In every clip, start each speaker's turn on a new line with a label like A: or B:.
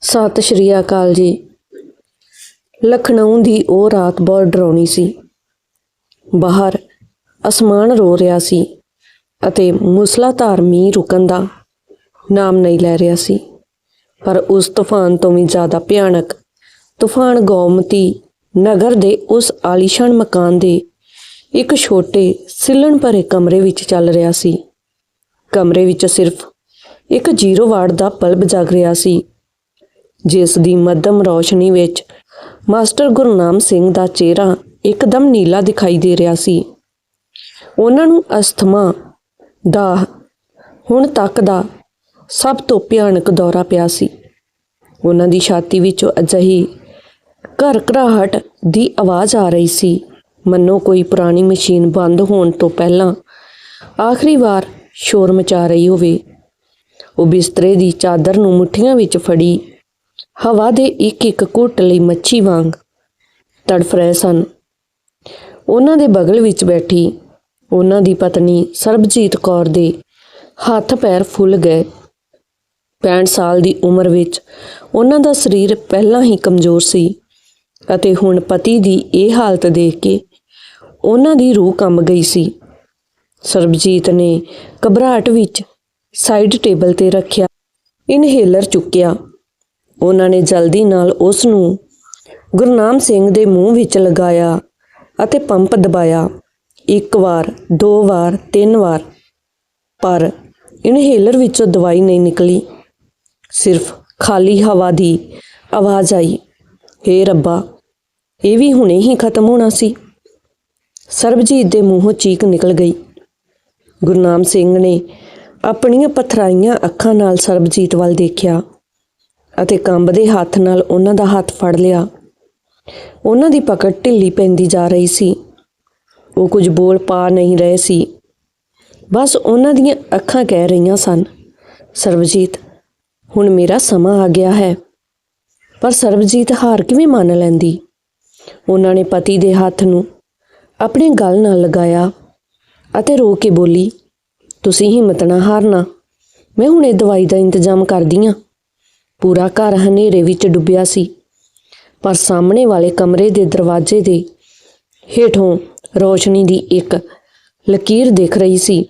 A: ਸਤਿ ਸ਼੍ਰੀ ਅਕਾਲ ਜੀ। ਲਖਨਊ ਦੀ ਉਹ ਰਾਤ ਬਹੁਤ ਡਰਾਉਣੀ ਸੀ। ਬਾਹਰ ਅਸਮਾਨ ਰੋ ਰਿਹਾ ਸੀ ਅਤੇ ਮੁਸਲਾਧਾਰ ਮੀਂਹ ਰੁਕਣ ਦਾ ਨਾਮ ਨਹੀਂ ਲੈ ਰਿਹਾ ਸੀ। ਪਰ ਉਸ ਤੂਫਾਨ ਤੋਂ ਵੀ ਜ਼ਿਆਦਾ ਭਿਆਨਕ ਤੂਫਾਨ ਗੋਮਤੀ ਨਗਰ ਦੇ ਉਸ ਆਲੀਸ਼ਾਨ ਮਕਾਨ ਦੇ ਇੱਕ ਛੋਟੇ ਸਿਲਣ ਭਰੇ ਕਮਰੇ ਵਿੱਚ ਚੱਲ ਰਿਹਾ ਸੀ। ਕਮਰੇ ਵਿੱਚ ਸਿਰਫ ਇੱਕ ਜ਼ੀਰੋ ਵਾਟ ਦਾ ਬਲਬ ਜਗ ਰਿਹਾ ਸੀ। ਜਿਸ ਦੀ ਮੱਧਮ ਰੌਸ਼ਨੀ ਵਿੱਚ ਮਾਸਟਰ ਗੁਰਨਾਮ ਸਿੰਘ ਦਾ ਚਿਹਰਾ ਇੱਕਦਮ ਨੀਲਾ ਦਿਖਾਈ ਦੇ ਰਿਹਾ ਸੀ। ਉਹਨਾਂ ਨੂੰ ਅਸਥਮਾ ਦਾ ਹੁਣ ਤੱਕ ਦਾ ਸਭ ਤੋਂ ਭਿਆਨਕ ਦੌਰਾ ਪਿਆ ਸੀ। ਉਹਨਾਂ ਦੀ ਛਾਤੀ ਵਿੱਚੋਂ ਅਜਿਹੀ ਘਰਘਰਾਹਟ ਦੀ ਆਵਾਜ਼ ਆ ਰਹੀ ਸੀ, ਮੰਨੋ ਕੋਈ ਪੁਰਾਣੀ ਮਸ਼ੀਨ ਬੰਦ ਹੋਣ ਤੋਂ ਪਹਿਲਾਂ ਆਖਰੀ ਵਾਰ ਸ਼ੋਰ ਮਚਾ ਰਹੀ ਹੋਵੇ। ਉਹ ਬਿਸਤਰੇ ਦੀ ਚਾਦਰ ਨੂੰ ਮੁੱਠੀਆਂ ਵਿੱਚ ਫੜੀ ਹਵਾ ਦੇ ਇੱਕ ਇੱਕ ਘੁੱਟ ਲਈ ਮੱਛੀ ਵਾਂਗ ਤੜਫ ਰਹੇ ਸਨ। ਉਹਨਾਂ ਦੇ ਬਗਲ ਵਿੱਚ ਬੈਠੀ ਉਹਨਾਂ ਦੀ ਪਤਨੀ ਸਰਬਜੀਤ ਕੌਰ ਦੇ ਹੱਥ ਪੈਰ ਫੁੱਲ ਗਏ। 65 ਸਾਲ ਦੀ ਉਮਰ ਵਿੱਚ ਉਹਨਾਂ ਦਾ ਸਰੀਰ ਪਹਿਲਾਂ ਹੀ ਕਮਜ਼ੋਰ ਸੀ ਅਤੇ ਹੁਣ ਪਤੀ ਦੀ ਇਹ ਹਾਲਤ ਦੇਖ ਕੇ ਉਹਨਾਂ ਦੀ ਰੂਹ ਕੰਬ ਗਈ ਸੀ। ਸਰਬਜੀਤ ਨੇ ਘਬਰਾਹਟ ਵਿੱਚ ਸਾਈਡ ਟੇਬਲ ਤੇ ਰੱਖਿਆ। ਇਨਹੇਲਰ ਚੁੱਕਿਆ। ਉਹਨਾਂ ਨੇ ਜਲਦੀ ਨਾਲ ਉਸ ਨੂੰ ਗੁਰਨਾਮ ਸਿੰਘ ਦੇ ਮੂੰਹ ਵਿੱਚ ਲਗਾਇਆ ਅਤੇ ਪੰਪ ਦਬਾਇਆ। ਇੱਕ ਵਾਰ, ਦੋ ਵਾਰ, ਤਿੰਨ ਵਾਰ, ਪਰ ਇਨਹੇਲਰ ਵਿੱਚੋਂ ਦਵਾਈ ਨਹੀਂ ਨਿਕਲੀ। ਸਿਰਫ ਖਾਲੀ ਹਵਾ ਦੀ ਆਵਾਜ਼ ਆਈ, ਹੇ ਰੱਬਾ, ਇਹ ਵੀ ਹੁਣੇ ਹੀ ਖਤਮ ਹੋਣਾ ਸੀ। ਸਰਬਜੀਤ ਦੇ ਮੂੰਹੋਂ ਚੀਕ ਨਿਕਲ ਗਈ। ਗੁਰਨਾਮ ਸਿੰਘ ਨੇ ਆਪਣੀਆਂ ਪਥਰਾਈਆਂ ਅੱਖਾਂ ਨਾਲ ਸਰਬਜੀਤ ਵੱਲ ਦੇਖਿਆ। ਅਤੇ ਕੰਬਦੇ ਹੱਥ ਨਾਲ ਉਹਨਾਂ ਦਾ ਹੱਥ ਫੜ ਲਿਆ। ਉਹਨਾਂ ਦੀ ਪਕੜ ਢਿੱਲੀ ਪੈਂਦੀ ਜਾ ਰਹੀ ਸੀ। ਉਹ ਕੁਝ ਬੋਲ ਪਾ ਨਹੀਂ ਰਹੇ ਸੀ। ਬਸ ਉਹਨਾਂ ਦੀਆਂ ਅੱਖਾਂ ਕਹਿ ਰਹੀਆਂ ਸਨ, ਸਰਬਜੀਤ, ਹੁਣ ਮੇਰਾ ਸਮਾਂ ਆ ਗਿਆ ਹੈ। ਪਰ ਸਰਬਜੀਤ ਹਾਰ ਕਿਵੇਂ ਮੰਨ ਲੈਂਦੀ? ਉਹਨਾਂ ਨੇ ਪਤੀ ਦੇ ਹੱਥ ਨੂੰ ਆਪਣੇ ਗਲ ਨਾਲ ਲਗਾਇਆ ਅਤੇ ਰੋ ਕੇ ਬੋਲੀ, ਤੁਸੀਂ ਹਿੰਮਤ ਨਾ ਹਾਰਨਾ। ਮੈਂ ਹੁਣੇ ਦਵਾਈ ਦਾ ਇੰਤਜ਼ਾਮ ਕਰਦੀ ਹਾਂ ਪੂਰਾ ਘਰ ਹਨੇਰੇ ਵਿੱਚ ਡੁੱਬਿਆ ਸੀ। ਪਰ ਸਾਹਮਣੇ ਵਾਲੇ ਕਮਰੇ ਦੇ ਦਰਵਾਜ਼ੇ ਦੇ ਹੇਠੋਂ ਰੋਸ਼ਨੀ ਦੀ ਇੱਕ ਲਕੀਰ ਦਿਖ ਰਹੀ ਸੀ।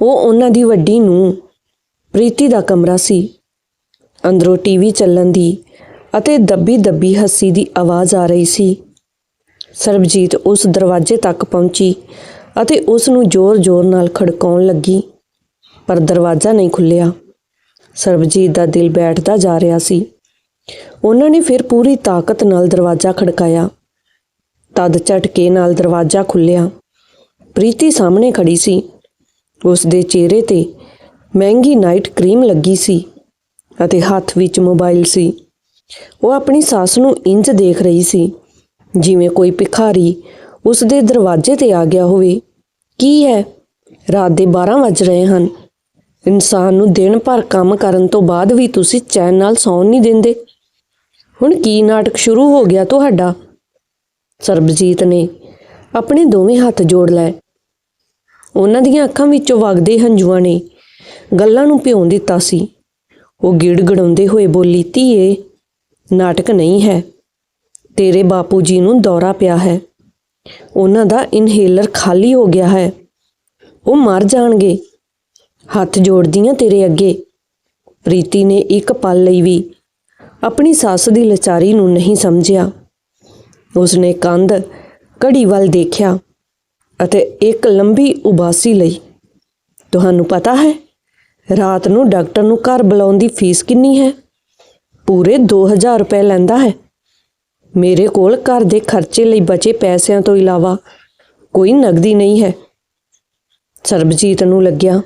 A: ਉਹ ਉਹਨਾਂ ਦੀ ਵੱਡੀ ਨੂੰ ਪ੍ਰੀਤੀ ਦਾ ਕਮਰਾ ਸੀ। ਅੰਦਰੋਂ ਟੀਵੀ ਚੱਲਣ ਦੀ ਅਤੇ ਦੱਬੀ ਦੱਬੀ ਹੱਸੀ ਦੀ ਆਵਾਜ਼ ਆ ਰਹੀ ਸੀ। ਸਰਬਜੀਤ ਉਸ ਦਰਵਾਜ਼ੇ ਤੱਕ ਪਹੁੰਚੀ ਅਤੇ ਉਸ ਨੂੰ ਜ਼ੋਰ-ਜ਼ੋਰ ਨਾਲ ਖੜਕਾਉਣ ਲੱਗੀ, ਪਰ ਦਰਵਾਜ਼ਾ ਨਹੀਂ ਖੁੱਲਿਆ ਸਰਬਜੀਤ ਦਾ ਦਿਲ ਬੈਠਦਾ ਜਾ ਰਿਹਾ ਸੀ। ਉਹਨਾਂ ਨੇ ਫਿਰ ਪੂਰੀ ਤਾਕਤ ਨਾਲ ਦਰਵਾਜ਼ਾ ਖੜਕਾਇਆ। ਤਦ ਝਟਕੇ ਨਾਲ ਦਰਵਾਜ਼ਾ ਖੁੱਲਿਆ ਪ੍ਰੀਤੀ ਸਾਹਮਣੇ ਖੜੀ ਸੀ। ਉਸ ਦੇ ਚਿਹਰੇ ਤੇ ਮਹਿੰਗੀ ਨਾਈਟ ਕਰੀਮ ਲੱਗੀ ਸੀ ਅਤੇ ਹੱਥ ਵਿੱਚ ਮੋਬਾਈਲ ਸੀ। ਉਹ ਆਪਣੀ ਸੱਸ ਨੂੰ ਇੰਜ ਦੇਖ ਰਹੀ ਸੀ, ਜਿਵੇਂ ਕੋਈ ਭਿਖਾਰੀ ਉਸ ਦੇ ਦਰਵਾਜ਼ੇ ਤੇ ਆ ਗਿਆ ਹੋਵੇ। ਕੀ ਹੈ? ਰਾਤ ਦੇ 12 ਵੱਜ ਰਹੇ ਹਨ। ਇਨਸਾਨ ਨੂੰ ਦਿਨ ਭਰ ਕੰਮ ਕਰਨ ਤੋਂ ਬਾਅਦ ਵੀ ਤੁਸੀਂ ਚੈਨ ਨਾਲ ਸੌਣ ਨਹੀਂ ਦਿੰਦੇ। ਹੁਣ ਕੀ ਨਾਟਕ ਸ਼ੁਰੂ ਹੋ ਗਿਆ ਤੁਹਾਡਾ? ਸਰਬਜੀਤ ਨੇ ਆਪਣੇ ਦੋਵੇਂ ਹੱਥ ਜੋੜ ਲਏ। ਉਹਨਾਂ ਦੀਆਂ ਅੱਖਾਂ ਵਿੱਚੋਂ ਵਗਦੇ ਹੰਝੂਆਂ ਨੇ ਗੱਲਾਂ ਨੂੰ ਭਿਉਂ ਦਿੱਤਾ ਸੀ। ਉਹ ਗਿੜਗੜਾਉਂਦੇ ਹੋਏ ਬੋਲੀ, ਧੀਏ, ਨਾਟਕ ਨਹੀਂ ਹੈ। ਤੇਰੇ ਬਾਪੂ ਜੀ ਨੂੰ ਦੌਰਾ ਪਿਆ ਹੈ। ਉਹਨਾਂ ਦਾ ਇਨਹੇਲਰ ਖਾਲੀ ਹੋ ਗਿਆ ਹੈ। ਉਹ ਮਰ ਜਾਣਗੇ। ਹੱਥ ਜੋੜਦੀ ਜੋੜਦੀਆਂ ਤੇਰੇ ਅੱਗੇ। ਪ੍ਰੀਤੀ ਨੇ ਇੱਕ ਪਲ ਲਈ ਵੀ ਆਪਣੀ ਸੱਸ ਦੀ ਲਚਾਰੀ ਨੂੰ ਨਹੀਂ ਸਮਝਿਆ। ਉਸਨੇ ਕੰਧ ਘੜੀ ਵੱਲ ਦੇਖਿਆ ਅਤੇ ਇੱਕ ਲੰਬੀ ਉਬਾਸੀ ਲਈ, ਤੁਹਾਨੂੰ ਪਤਾ ਹੈ, ਰਾਤ ਨੂੰ ਡਾਕਟਰ ਨੂੰ ਘਰ ਬੁਲਾਉਣ ਦੀ ਫੀਸ ਕਿੰਨੀ ਹੈ? ਪੂਰੇ 2000 ਰੁਪਏ ਲੈਂਦਾ ਹੈ। ਮੇਰੇ ਕੋਲ ਘਰ ਦੇ ਖਰਚੇ ਲਈ ਬਚੇ ਪੈਸਿਆਂ ਤੋਂ ਇਲਾਵਾ ਕੋਈ ਨਗਦੀ ਨਹੀਂ ਹੈ। ਸਰਬਜੀਤ ਨੂੰ ਲੱਗਿਆ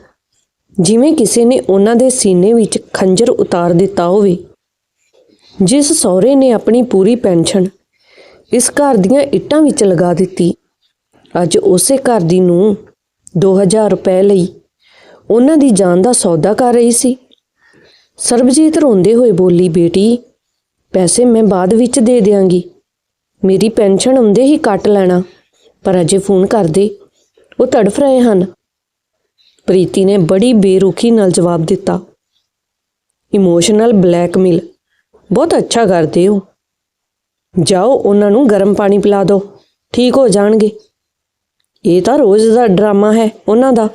A: ਜਿਵੇਂ ਕਿਸੇ ਨੇ ਉਹਨਾਂ ਦੇ ਸੀਨੇ ਵਿੱਚ ਖੰਜਰ ਉਤਾਰ ਦਿੱਤਾ ਹੋਵੇ। ਜਿਸ ਸਹੁਰੇ ਨੇ ਆਪਣੀ ਪੂਰੀ ਪੈਨਸ਼ਨ ਇਸ ਘਰ ਦੀਆਂ ਇੱਟਾਂ ਵਿੱਚ ਲਗਾ ਦਿੱਤੀ। ਅੱਜ ਉਸੇ ਘਰ ਦੀ ਨੂੰ 2000 ਰੁਪਏ ਲਈ ਉਹਨਾਂ ਦੀ ਜਾਨ ਦਾ ਸੌਦਾ ਕਰ ਰਹੀ ਸੀ। ਸਰਬਜੀਤ ਰੋਂਦੇ ਹੋਏ ਬੋਲੀ, ਬੇਟੀ, ਪੈਸੇ ਮੈਂ ਬਾਅਦ ਵਿੱਚ ਦੇ ਦਿਆਂਗੀ। ਮੇਰੀ ਪੈਨਸ਼ਨ ਆਉਂਦੇ ਹੀ ਕੱਟ ਲੈਣਾ, ਪਰ ਅਜੇ ਫੋਨ ਕਰਦੇ ਉਹ ਤੜਫ ਰਹੇ ਹਨ। ਪ੍ਰੀਤੀ ਨੇ ਬੜੀ ਬੇਰੁਖੀ ਨਾਲ ਜਵਾਬ ਦਿੱਤਾ। ਇਮੋਸ਼ਨਲ ਬਲੈਕਮੇਲ ਬਹੁਤ ਅੱਛਾ ਕਰਦੇ ਹੋ। ਜਾਓ, ਉਹਨਾਂ ਨੂੰ ਗਰਮ ਪਾਣੀ ਪਿਲਾ ਦਿਓ। ਠੀਕ ਹੋ ਜਾਣਗੇ। ਇਹ ਤਾਂ ਰੋਜ਼ ਦਾ ਡਰਾਮਾ ਹੈ ਉਹਨਾਂ ਦਾ।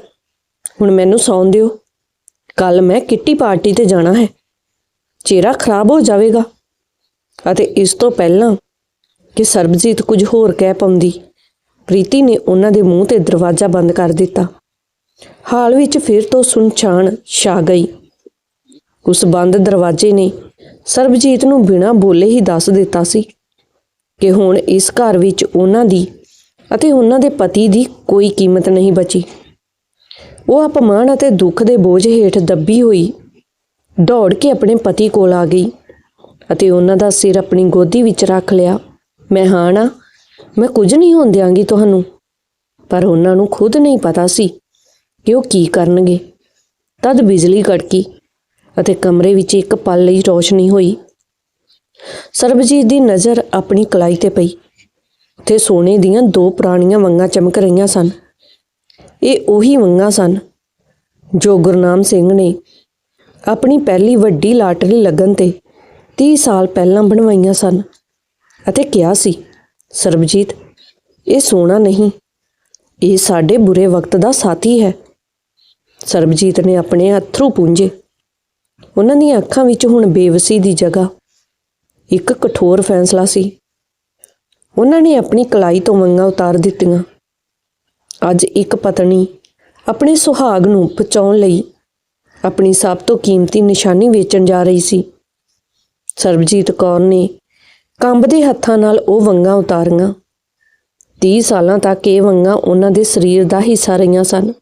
A: ਹੁਣ ਮੈਨੂੰ ਸੌਣ ਦਿਓ। ਕੱਲ ਮੈਂ ਕਿੱਟੀ ਪਾਰਟੀ ਤੇ ਜਾਣਾ ਹੈ। ਚਿਹਰਾ ਖਰਾਬ ਹੋ ਜਾਵੇਗਾ। ਅਤੇ ਇਸ ਤੋਂ ਪਹਿਲਾਂ ਕਿ ਸਰਬਜੀਤ ਕੁਝ ਹੋਰ ਕਹਿ ਪਾਉਂਦੀ। ਪ੍ਰੀਤੀ ਨੇ ਉਹਨਾਂ ਦੇ ਮੂੰਹ ਤੇ ਦਰਵਾਜ਼ਾ ਬੰਦ ਕਰ ਦਿੱਤਾ। ਹਾਲ ਵਿੱਚ ਫਿਰ ਤੋਂ ਸੁਨਛਾਨ ਛਾ ਗਈ। ਉਸ ਬੰਦ ਦਰਵਾਜ਼ੇ ਨੇ ਸਰਬਜੀਤ ਨੂੰ ਬਿਨਾਂ ਬੋਲੇ ਹੀ ਦੱਸ ਦਿੱਤਾ ਸੀ ਕਿ ਹੁਣ ਇਸ ਘਰ ਵਿੱਚ ਉਹਨਾਂ ਦੀ ਅਤੇ ਉਹਨਾਂ ਦੇ ਪਤੀ ਦੀ ਕੋਈ ਕੀਮਤ ਨਹੀਂ ਬਚੀ। ਉਹ ਅਪਮਾਨ ਅਤੇ ਦੁੱਖ ਦੇ ਬੋਝ ਹੇਠ ਦੱਬੀ ਹੋਈ ਦੌੜ ਕੇ ਆਪਣੇ ਪਤੀ ਕੋਲ ਆ ਗਈ ਅਤੇ ਉਹਨਾਂ ਦਾ ਸਿਰ ਆਪਣੀ ਗੋਦੀ ਵਿੱਚ ਰੱਖ ਲਿਆ। ਮੈਂ ਹਾਂ ਨਾ, ਮੈਂ ਕੁਝ ਨਹੀਂ ਹੋਣ ਦਿਆਂਗੀ ਤੁਹਾਨੂੰ, ਪਰ ਉਹਨਾਂ ਨੂੰ ਖੁਦ ਨਹੀਂ ਪਤਾ ਸੀ ਕਿ ਉਹ ਕੀ ਕਰਨਗੇ? ਤਦ ਬਿਜਲੀ ਕੜਕੀ ਅਤੇ ਕਮਰੇ ਵਿੱਚ ਇੱਕ ਪਲ ਲਈ ਰੋਸ਼ਨੀ ਹੋਈ। ਸਰਬਜੀਤ ਦੀ ਨਜ਼ਰ ਆਪਣੀ ਕਲਾਈ ਤੇ ਪਈ। ਉੱਥੇ ਸੋਨੇ ਦੀਆਂ ਦੋ ਪੁਰਾਣੀਆਂ ਵੰਗਾਂ ਚਮਕ ਰਹੀਆਂ ਸਨ। ਇਹ ਉਹੀ ਵੰਗਾਂ ਸਨ ਜੋ ਗੁਰਨਾਮ ਸਿੰਘ ਨੇ ਆਪਣੀ ਪਹਿਲੀ ਵੱਡੀ ਲਾਟਰੀ ਲੱਗਣ ਤੇ 30 ਸਾਲ ਪਹਿਲਾਂ ਬਣਵਾਈਆਂ ਸਨ ਅਤੇ ਕਿਹਾ ਸੀ, ਸਰਬਜੀਤ, ਇਹ ਸੋਨਾ ਨਹੀਂ, ਇਹ ਸਾਡੇ ਬੁਰੇ ਵਕਤ ਦਾ ਸਾਥੀ ਹੈ। ਸਰਬਜੀਤ ਨੇ ਆਪਣੇ ਅਥਰੂ ਪੂੰਝੇ ਉਹਨਾਂ ਦੀਆਂ ਅੱਖਾਂ ਵਿੱਚ ਹੁਣ ਬੇਵਸੀ ਦੀ ਜਗ੍ਹਾ। ਇੱਕ ਕਠੋਰ ਫੈਸਲਾ ਸੀ। ਉਹਨਾਂ ਨੇ ਆਪਣੀ ਕਲਾਈ ਤੋਂ ਵੰਗਾਂ ਉਤਾਰ ਦਿੱਤੀਆਂ। ਅੱਜ ਇੱਕ ਪਤਨੀ ਆਪਣੇ ਸੁਹਾਗ ਨੂੰ ਬਚਾਉਣ ਲਈ ਆਪਣੀ ਸਭ ਤੋਂ ਕੀਮਤੀ ਨਿਸ਼ਾਨੀ ਵੇਚਣ ਜਾ ਰਹੀ ਸੀ। ਸਰਬਜੀਤ ਕੌਰ ਨੇ ਕੰਬਦੇ ਹੱਥਾਂ ਨਾਲ ਉਹ ਵੰਗਾਂ ਉਤਾਰੀਆਂ। 30 ਸਾਲਾਂ ਤੱਕ ਇਹ ਵੰਗਾਂ ਉਹਨਾਂ ਦੇ ਸਰੀਰ ਦਾ ਹਿੱਸਾ ਰਹੀਆਂ ਸਨ।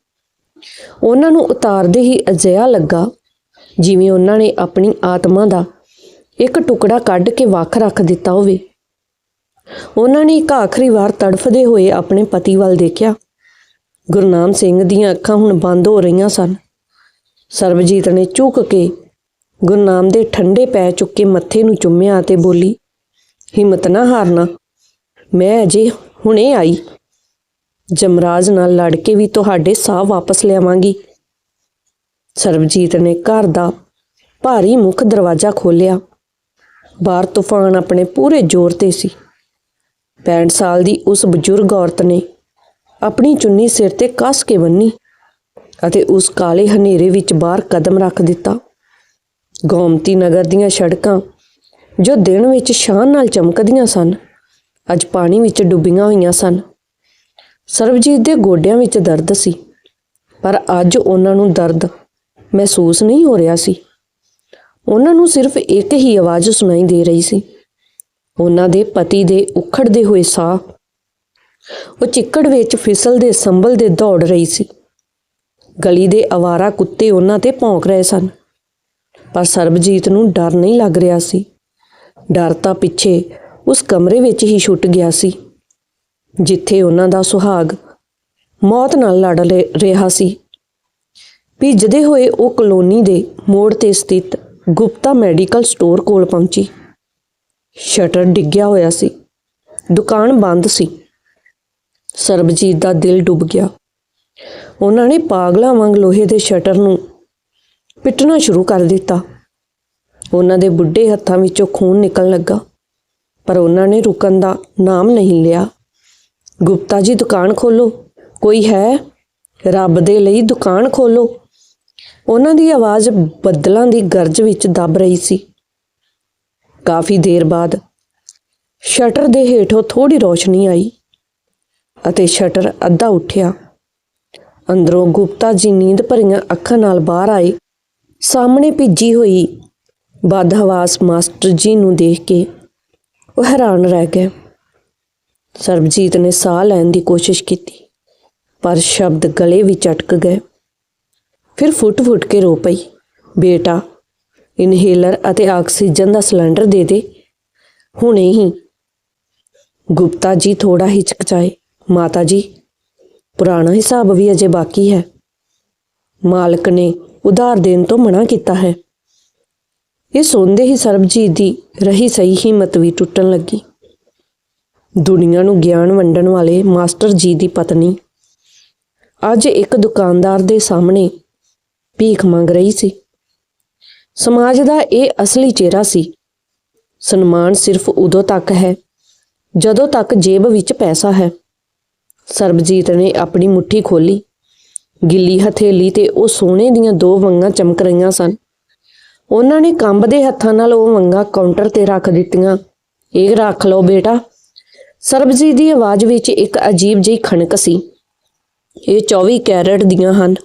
A: ਉਹਨਾਂ ਨੂੰ ਉਤਾਰਦੇ ਹੀ ਅਜਿਹਾ ਲੱਗਾ ਜਿਵੇਂ ਉਹਨਾਂ ਨੇ ਆਪਣੀ ਆਤਮਾ ਦਾ ਇੱਕ ਟੁਕੜਾ ਕੱਢ ਕੇ ਵੱਖ ਰੱਖ ਦਿੱਤਾ ਹੋਵੇ। ਉਹਨਾਂ ਨੇ ਇੱਕ ਆਖਰੀ ਵਾਰ ਤੜਫਦੇ ਹੋਏ ਆਪਣੇ ਪਤੀ ਵੱਲ ਦੇਖਿਆ। ਗੁਰਨਾਮ ਸਿੰਘ ਦੀਆਂ ਅੱਖਾਂ ਹੁਣ ਬੰਦ ਹੋ ਰਹੀਆਂ ਸਨ। ਸਰਬਜੀਤ ਨੇ ਝੁਕ ਕੇ ਗੁਰਨਾਮ ਦੇ ਠੰਡੇ ਪੈ ਚੁੱਕੇ ਮੱਥੇ ਨੂੰ ਚੁੰਮਿਆ ਅਤੇ ਬੋਲੀ, ਹਿੰਮਤ ਨਾ ਹਾਰਨਾ। ਮੈਂ ਅਜੇ ਹੁਣੇ ਆਈ। ਜਮਰਾਜ ਨਾਲ ਲੜ ਕੇ ਵੀ ਤੁਹਾਡੇ ਸਾਹ ਵਾਪਸ ਲਿਆਵਾਂਗੀ। ਸਰਬਜੀਤ ਨੇ ਘਰ ਦਾ ਭਾਰੀ ਮੁੱਖ ਦਰਵਾਜ਼ਾ ਖੋਲ੍ਹਿਆ। ਬਾਹਰ ਤੂਫਾਨ ਆਪਣੇ ਪੂਰੇ ਜ਼ੋਰ ਤੇ ਸੀ। 65 ਸਾਲ ਦੀ ਉਸ ਬਜ਼ੁਰਗ ਔਰਤ ਨੇ ਆਪਣੀ ਚੁੰਨੀ ਸਿਰ ਤੇ ਕੱਸ ਕੇ ਬੰਨੀ ਅਤੇ ਉਸ ਕਾਲੇ ਹਨੇਰੇ ਵਿੱਚ ਬਾਹਰ ਕਦਮ ਰੱਖ ਦਿੱਤਾ। ਗੋਮਤੀ ਨਗਰ ਦੀਆਂ ਸੜਕਾਂ ਜੋ ਦਿਨ ਵਿੱਚ ਸ਼ਾਨ ਨਾਲ ਚਮਕਦੀਆਂ ਸਨ, ਅੱਜ ਪਾਣੀ ਵਿੱਚ ਡੁੱਬੀਆਂ ਹੋਈਆਂ ਸਨ। ਸਰਬਜੀਤ ਦੇ ਗੋਡਿਆਂ ਵਿੱਚ ਦਰਦ ਸੀ, ਪਰ ਅੱਜ ਉਹਨਾਂ ਨੂੰ ਦਰਦ ਮਹਿਸੂਸ ਨਹੀਂ ਹੋ ਰਿਹਾ ਸੀ। ਉਹਨਾਂ ਨੂੰ ਸਿਰਫ ਇੱਕ ਹੀ ਆਵਾਜ਼ ਸੁਣਾਈ ਦੇ ਰਹੀ ਸੀ। ਉਹਨਾਂ ਦੇ ਪਤੀ ਦੇ ਉਖੜਦੇ ਹੋਏ ਸਾਹ, ਉਹ ਚਿੱਕੜ ਵਿੱਚ ਫਿਸਲਦੇ ਸੰਭਲ ਦੇ ਦੌੜ ਰਹੀ ਸੀ। ਗਲੀ ਦੇ ਆਵਾਰਾ ਕੁੱਤੇ ਉਹਨਾਂ ਤੇ ਭੌਂਕ ਰਹੇ ਸਨ, ਪਰ ਸਰਬਜੀਤ ਨੂੰ ਡਰ ਨਹੀਂ ਲੱਗ ਰਿਹਾ ਸੀ। ਡਰ ਤਾਂ ਪਿੱਛੇ ਉਸ ਕਮਰੇ ਵਿੱਚ ਹੀ ਛੁੱਟ ਗਿਆ ਸੀ। ਜਿੱਥੇ ਉਹਨਾਂ ਦਾ ਸੁਹਾਗ ਮੌਤ ਨਾਲ ਲੜ ਲੇ- ਰਿਹਾ ਸੀ। ਭਿੱਜਦੇ ਹੋਏ ਉਹ ਕਲੋਨੀ ਦੇ ਮੋੜ ਤੇ ਸਥਿਤ ਗੁਪਤਾ ਮੈਡੀਕਲ ਸਟੋਰ ਕੋਲ ਪਹੁੰਚੀ। ਸ਼ਟਰ ਡਿੱਗਿਆ ਹੋਇਆ ਸੀ। ਦੁਕਾਨ ਬੰਦ ਸੀ। ਸਰਬਜੀਤ ਦਾ ਦਿਲ ਡੁੱਬ ਗਿਆ। ਉਹਨਾਂ ਨੇ ਪਾਗਲਾਂ ਵਾਂਗ ਲੋਹੇ ਦੇ ਸ਼ਟਰ ਨੂੰ ਪਿੱਟਣਾ ਸ਼ੁਰੂ ਕਰ ਦਿੱਤਾ। ਉਹਨਾਂ ਦੇ ਬੁੱਢੇ ਹੱਥਾਂ ਵਿੱਚੋਂ ਖੂਨ ਨਿਕਲਣ ਲੱਗਾ, ਪਰ ਉਹਨਾਂ ਨੇ ਰੁਕਣ ਦਾ ਨਾਮ ਨਹੀਂ ਲਿਆ। ਗੁਪਤਾ ਜੀ, ਦੁਕਾਨ ਖੋਲੋ। ਕੋਈ ਹੈ? ਰੱਬ ਦੇ ਲਈ ਦੁਕਾਨ ਖੋਲੋ। ਉਹਨਾਂ ਦੀ ਆਵਾਜ਼ ਬੱਦਲਾਂ ਦੀ ਗਰਜ ਵਿੱਚ ਦੱਬ ਰਹੀ ਸੀ। ਕਾਫੀ ਦੇਰ ਬਾਅਦ ਸ਼ਟਰ ਦੇ ਹੇਠੋਂ ਥੋੜੀ ਰੋਸ਼ਨੀ ਆਈ ਅਤੇ ਸ਼ਟਰ ਅੱਧਾ ਉੱਠਿਆ। ਅੰਦਰੋਂ ਗੁਪਤਾ ਜੀ ਨੀਂਦ ਭਰੀਆਂ ਅੱਖਾਂ ਨਾਲ ਬਾਹਰ ਆਏ। ਸਾਹਮਣੇ ਭਿੱਜੀ ਹੋਈ ਬਦਹਵਾਸ ਮਾਸਟਰ ਜੀ ਨੂੰ ਦੇਖ ਕੇ ਉਹ ਹੈਰਾਨ ਰਹਿ ਗਏ। ਸਰਬਜੀਤ ਨੇ ਸਾਹ ਲੈਣ ਦੀ ਕੋਸ਼ਿਸ਼ ਕੀਤੀ, ਪਰ ਸ਼ਬਦ ਗਲੇ ਵਿੱਚ ਅਟਕ ਗਏ। ਫਿਰ ਫੁੱਟ-ਫੁੱਟ ਕੇ ਰੋ ਪਈ। ਬੇਟਾ, ਇਨਹੇਲਰ ਅਤੇ ਆਕਸੀਜਨ ਦਾ ਸਿਲੰਡਰ ਦੇ ਦੇ। ਹੁਣੇ ਹੀ ਗੁਪਤਾ ਜੀ ਥੋੜਾ ਹਿਚਕਚਾਏ ਮਾਤਾ ਜੀ, ਪੁਰਾਣਾ ਹਿਸਾਬ ਵੀ ਅਜੇ ਬਾਕੀ ਹੈ। ਮਾਲਕ ਨੇ ਉਧਾਰ ਦੇਣ ਤੋਂ ਮਨਾ ਕੀਤਾ ਹੈ। ਇਹ ਸੁਣਦੇ ਹੀ ਸਰਬਜੀਤ ਦੀ ਰਹੀ ਸਹੀ ਹਿੰਮਤ ਵੀ ਟੁੱਟਣ ਲੱਗੀ। ਦੁਨੀਆ ਨੂੰ ਗਿਆਨ ਵੰਡਣ ਵਾਲੇ ਮਾਸਟਰ ਜੀ ਦੀ ਪਤਨੀ। ਅੱਜ ਇੱਕ ਦੁਕਾਨਦਾਰ ਦੇ ਸਾਹਮਣੇ ਭੀਖ ਮੰਗ ਰਹੀ ਸੀ। ਸਮਾਜ ਦਾ ਇਹ ਅਸਲੀ ਚਿਹਰਾ ਸੀ। ਸਨਮਾਨ ਸਿਰਫ ਉਦੋਂ ਤੱਕ ਹੈ ਜਦੋਂ ਤੱਕ ਜੇਬ ਵਿੱਚ ਪੈਸਾ ਹੈ। ਸਰਬਜੀਤ ਨੇ ਆਪਣੀ ਮੁੱਠੀ ਖੋਲੀ ਗਿੱਲੀ ਹਥੇਲੀ ਤੇ ਉਹ ਸੋਨੇ ਦੀਆਂ ਦੋ ਵੰਗਾਂ ਚਮਕ ਰਹੀਆਂ ਸਨ। ਉਹਨਾਂ ਨੇ ਕੰਬਦੇ ਹੱਥਾਂ ਨਾਲ ਉਹ ਵੰਗਾਂ ਕਾਊਂਟਰ ਤੇ ਰੱਖ ਦਿੱਤੀਆਂ। ਇਹ ਰੱਖ ਲਓ ਬੇਟਾ ਸਰਬਜੀਤ ਦੀ ਆਵਾਜ਼ ਵਿੱਚ ਇੱਕ ਅਜੀਬ ਜਿਹੀ ਖਣਕ ਸੀ। ਇਹ 24 ਕੈਰਟ ਦੀਆਂ ਹਨ।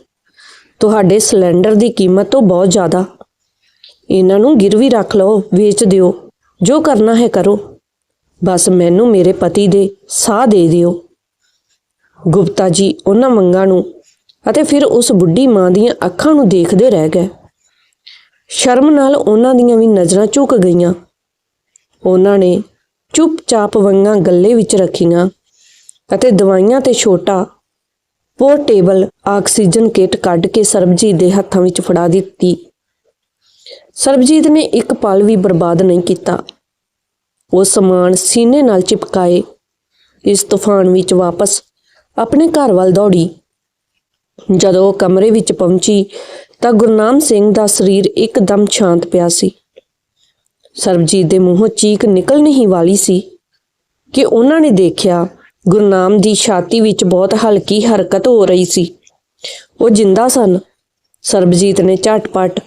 A: ਤੁਹਾਡੇ ਸਿਲੰਡਰ ਦੀ ਕੀਮਤ ਤੋਂ ਬਹੁਤ ਜ਼ਿਆਦਾ। ਇਹਨਾਂ ਨੂੰ ਗਿਰਵੀ ਰੱਖ ਲਓ, ਵੇਚ ਦਿਓ। ਜੋ ਕਰਨਾ ਹੈ ਕਰੋ। ਬਸ ਮੈਨੂੰ ਮੇਰੇ ਪਤੀ ਦੇ ਸਾਹ ਦੇ ਦਿਓ। ਗੁਪਤਾ ਜੀ ਉਹਨਾਂ ਮੰਗਾਂ ਨੂੰ ਅਤੇ ਫਿਰ ਉਸ ਬੁੱਢੀ ਮਾਂ ਦੀਆਂ ਅੱਖਾਂ ਨੂੰ ਦੇਖਦੇ ਰਹਿ ਗਏ। ਸ਼ਰਮ ਨਾਲ ਉਹਨਾਂ ਦੀਆਂ ਵੀ ਨਜ਼ਰਾਂ ਝੁਕ ਗਈਆਂ। ਉਹਨਾਂ ਨੇ ਚੁੱਪਚਾਪ ਵੰਗਾਂ ਗੱਲੇ ਵਿੱਚ ਰੱਖੀਆਂ ਅਤੇ ਦਵਾਈਆਂ ਤੇ ਛੋਟਾ ਪੋਰਟੇਬਲ ਆਕਸੀਜਨ ਕਿਟ ਕੱਢ ਕੇ ਸਰਬਜੀਤ ਦੇ ਹੱਥਾਂ ਵਿੱਚ ਫੜਾ ਦਿੱਤੀ। ਸਰਬਜੀਤ ਨੇ ਇੱਕ ਪਲ ਵੀ ਬਰਬਾਦ ਨਹੀਂ ਕੀਤਾ। ਉਹ ਸਮਾਨ ਸੀਨੇ ਨਾਲ ਚਿਪਕਾਏ। ਇਸ ਤੂਫਾਨ ਵਿੱਚ ਵਾਪਸ ਆਪਣੇ ਘਰ ਵੱਲ ਦੌੜੀ। ਜਦੋਂ ਉਹ ਕਮਰੇ ਵਿੱਚ ਪਹੁੰਚੀ ਤਾਂ ਗੁਰਨਾਮ ਸਿੰਘ ਦਾ ਸਰੀਰ ਇੱਕਦਮ ਸ਼ਾਂਤ ਪਿਆ ਸੀ। ਸਰਬਜੀਤ ਦੇ ਮੂੰਹੋਂ ਚੀਕ ਨਿਕਲ ਨਹੀਂ ਵਾਲੀ ਸੀ ਕਿ ਉਹਨਾਂ ਨੇ ਦੇਖਿਆ ਗੁਰਨਾਮ ਦੀ ਛਾਤੀ ਵਿੱਚ ਬਹੁਤ ਹਲਕੀ ਹਰਕਤ ਹੋ ਰਹੀ ਸੀ। ਉਹ ਜਿੰਦਾ ਸਨ। ਸਰਬਜੀਤ ਨੇ ਝਟਪਟ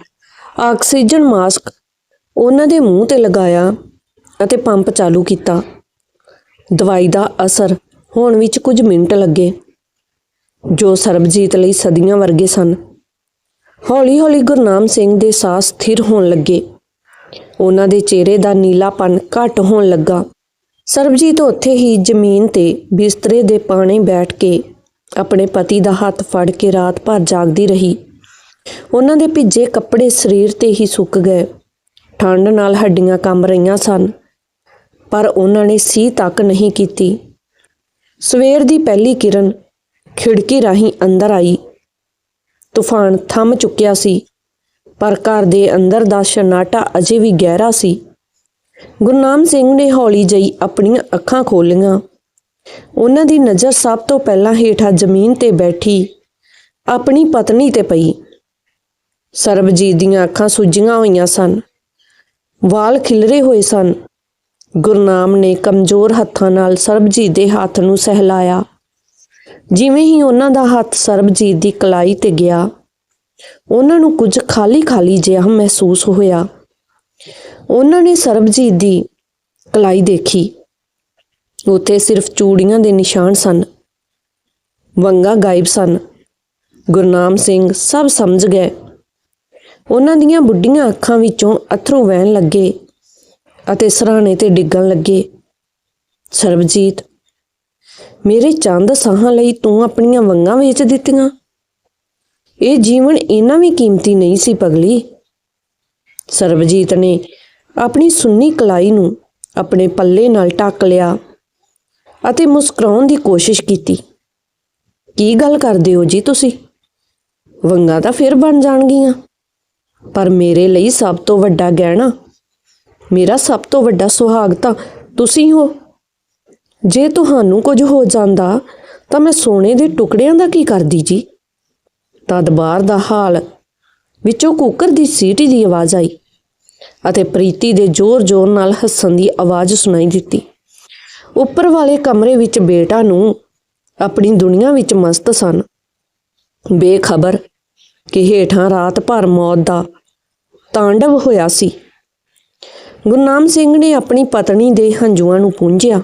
A: ਆਕਸੀਜਨ ਮਾਸਕ ਉਹਨਾਂ ਦੇ ਮੂੰਹ ਤੇ ਲਗਾਇਆ ਅਤੇ ਪੰਪ ਚਾਲੂ ਕੀਤਾ। ਦਵਾਈ ਦਾ ਅਸਰ ਹੋਣ ਵਿੱਚ ਕੁਝ ਮਿੰਟ ਲੱਗੇ, ਜੋ ਸਰਬਜੀਤ ਲਈ ਸਦੀਆਂ ਵਰਗੇ ਸਨ। ਹੌਲੀ-ਹੌਲੀ ਗੁਰਨਾਮ ਸਿੰਘ ਦੇ ਸਾਹ ਸਥਿਰ ਹੋਣ ਲੱਗੇ। ਉਹਨਾਂ ਦੇ ਚਿਹਰੇ ਦਾ ਨੀਲਾਪਨ ਘਟ ਹੋਣ ਲੱਗਾ। ਸਰਬਜੀਤ ਉੱਥੇ ਹੀ ਜ਼ਮੀਨ ਤੇ ਬਿਸਤਰੇ ਦੇ ਪਾਣੇ ਬੈਠ ਕੇ ਆਪਣੇ ਪਤੀ ਦਾ ਹੱਥ ਫੜ ਕੇ ਰਾਤ ਭਰ ਜਾਗਦੀ ਰਹੀ। ਉਹਨਾਂ ਦੇ ਭਿੱਜੇ ਕੱਪੜੇ ਸਰੀਰ ਤੇ ਹੀ ਸੁੱਕ ਗਏ। ਠੰਡ ਨਾਲ ਹੱਡੀਆਂ ਕੰਬ ਰਹੀਆਂ ਸਨ, ਪਰ ਉਹਨਾਂ ਨੇ ਸੀ ਤੱਕ ਨਹੀਂ ਕੀਤੀ। ਸਵੇਰ ਦੀ ਪਹਿਲੀ ਕਿਰਨ ਖਿੜਕੀ ਰਾਹੀਂ ਅੰਦਰ ਆਈ। ਤੂਫਾਨ ਥੰਮ ਚੁੱਕਿਆ ਸੀ। ਪਰ ਘਰ ਦੇ ਅੰਦਰ ਦਾ ਸ਼ਨਾਟਾ ਅਜੇ ਵੀ ਗਹਿਰਾ ਸੀ। ਗੁਰਨਾਮ ਸਿੰਘ ਨੇ ਹੌਲੀ ਜਈ ਆਪਣੀਆਂ ਅੱਖਾਂ ਖੋਲੀਆਂ। ਉਹਨਾਂ ਦੀ ਨਜ਼ਰ ਸਭ ਤੋਂ ਪਹਿਲਾਂ ਹੇਠਾਂ ਜ਼ਮੀਨ ਤੇ ਬੈਠੀ। ਆਪਣੀ ਪਤਨੀ ਤੇ ਪਈ। ਸਰਬਜੀਤ ਦੀਆਂ ਅੱਖਾਂ ਸੁੱਜੀਆਂ ਹੋਈਆਂ ਸਨ। ਵਾਲ ਖਿਲਰੇ ਹੋਏ ਸਨ। ਗੁਰਨਾਮ ਨੇ ਕਮਜ਼ੋਰ ਹੱਥਾਂ ਨਾਲ ਸਰਬਜੀਤ ਦੇ ਹੱਥ ਨੂੰ ਸਹਿਲਾਇਆ। ਜਿਵੇਂ ਹੀ ਉਹਨਾਂ ਦਾ ਹੱਥ ਸਰਬਜੀਤ ਦੀ ਕਲਾਈ ਤੇ ਗਿਆ ਉਹਨਾਂ ਨੂੰ ਕੁਝ ਖਾਲੀ-ਖਾਲੀ ਜਿਹਾ ਮਹਿਸੂਸ ਹੋਇਆ। ਉਹਨਾਂ ਨੇ ਸਰਬਜੀਤ ਦੀ ਕਲਾਈ ਦੇਖੀ। ਉੱਥੇ ਸਿਰਫ ਚੂੜੀਆਂ ਦੇ ਨਿਸ਼ਾਨ ਸਨ। ਵੰਗਾ ਗਾਇਬ ਸਨ। ਗੁਰਨਾਮ ਸਿੰਘ ਸਭ ਸਮਝ ਗਏ। ਉਹਨਾਂ ਦੀਆਂ ਬੁੱਢੀਆਂ ਅੱਖਾਂ ਵਿੱਚੋਂ ਅਥਰੂ ਵਹਿਣ ਲੱਗੇ ਅਤੇ ਸਰਾਣੇ ਤੇ ਡਿੱਗਣ ਲੱਗੇ। ਸਰਬਜੀਤ, ਮੇਰੇ ਚੰਦ ਸਾਹਾਂ ਲਈ ਤੂੰ ਆਪਣੀਆਂ ਵੰਗਾਂ ਵੇਚ ਦਿੱਤੀਆਂ? ਇਹ ਜੀਵਨ ਇੰਨਾ ਵੀ ਕੀਮਤੀ ਨਹੀਂ ਸੀ ਪਗਲੀ। ਸਰਬਜੀਤ ਨੇ ਆਪਣੀ ਸੁੰਨੀ ਕਲਾਈ ਨੂੰ ਆਪਣੇ ਪੱਲੇ ਨਾਲ ਢੱਕ ਲਿਆ ਅਤੇ ਮੁਸਕਰਾਉਣ ਦੀ ਕੋਸ਼ਿਸ਼ ਕੀਤੀ। ਕੀ ਗੱਲ ਕਰਦੇ ਹੋ ਜੀ ਤੁਸੀਂ? ਵੰਗਾਂ ਤਾਂ ਫਿਰ ਬਣ ਜਾਣਗੀਆਂ। ਪਰ ਮੇਰੇ ਲਈ ਸਭ ਤੋਂ ਵੱਡਾ ਗਹਿਣਾ, ਮੇਰਾ ਸਭ ਤੋਂ ਵੱਡਾ ਸੁਹਾਗ ਤਾਂ ਤੁਸੀਂ ਹੋ। ਜੇ ਤੁਹਾਨੂੰ ਕੁਝ ਹੋ ਜਾਂਦਾ ਤਾਂ ਮੈਂ ਸੋਨੇ ਦੇ ਟੁਕੜਿਆਂ ਦਾ ਕੀ ਕਰਦੀ ਜੀ? ਤਦ ਬਾਹਰ ਦਾ ਹਾਲ ਵਿੱਚੋਂ ਕੁੱਕਰ ਦੀ ਸੀਟੀ ਦੀ ਆਵਾਜ਼ ਆਈ ਅਤੇ ਪ੍ਰੀਤੀ ਦੇ ਜ਼ੋਰ-ਜ਼ੋਰ ਨਾਲ ਹੱਸਣ ਦੀ ਆਵਾਜ਼ ਸੁਣਾਈ ਦਿੱਤੀ। ਉੱਪਰ ਵਾਲੇ ਕਮਰੇ ਵਿੱਚ ਬੇਟਾ ਨੂੰ ਆਪਣੀ ਦੁਨੀਆ ਵਿੱਚ ਮਸਤ ਸਨ। ਬੇਖਬਰ ਕਿ ਹੇਠਾਂ ਰਾਤ ਭਰ ਮੌਤ ਦਾ ਤਾਂਡਵ ਹੋਇਆ ਸੀ। ਗੁਰਨਾਮ ਸਿੰਘ ਨੇ ਆਪਣੀ ਪਤਨੀ ਦੇ ਹੰਝੂਆਂ ਨੂੰ ਪੂੰਝਿਆ।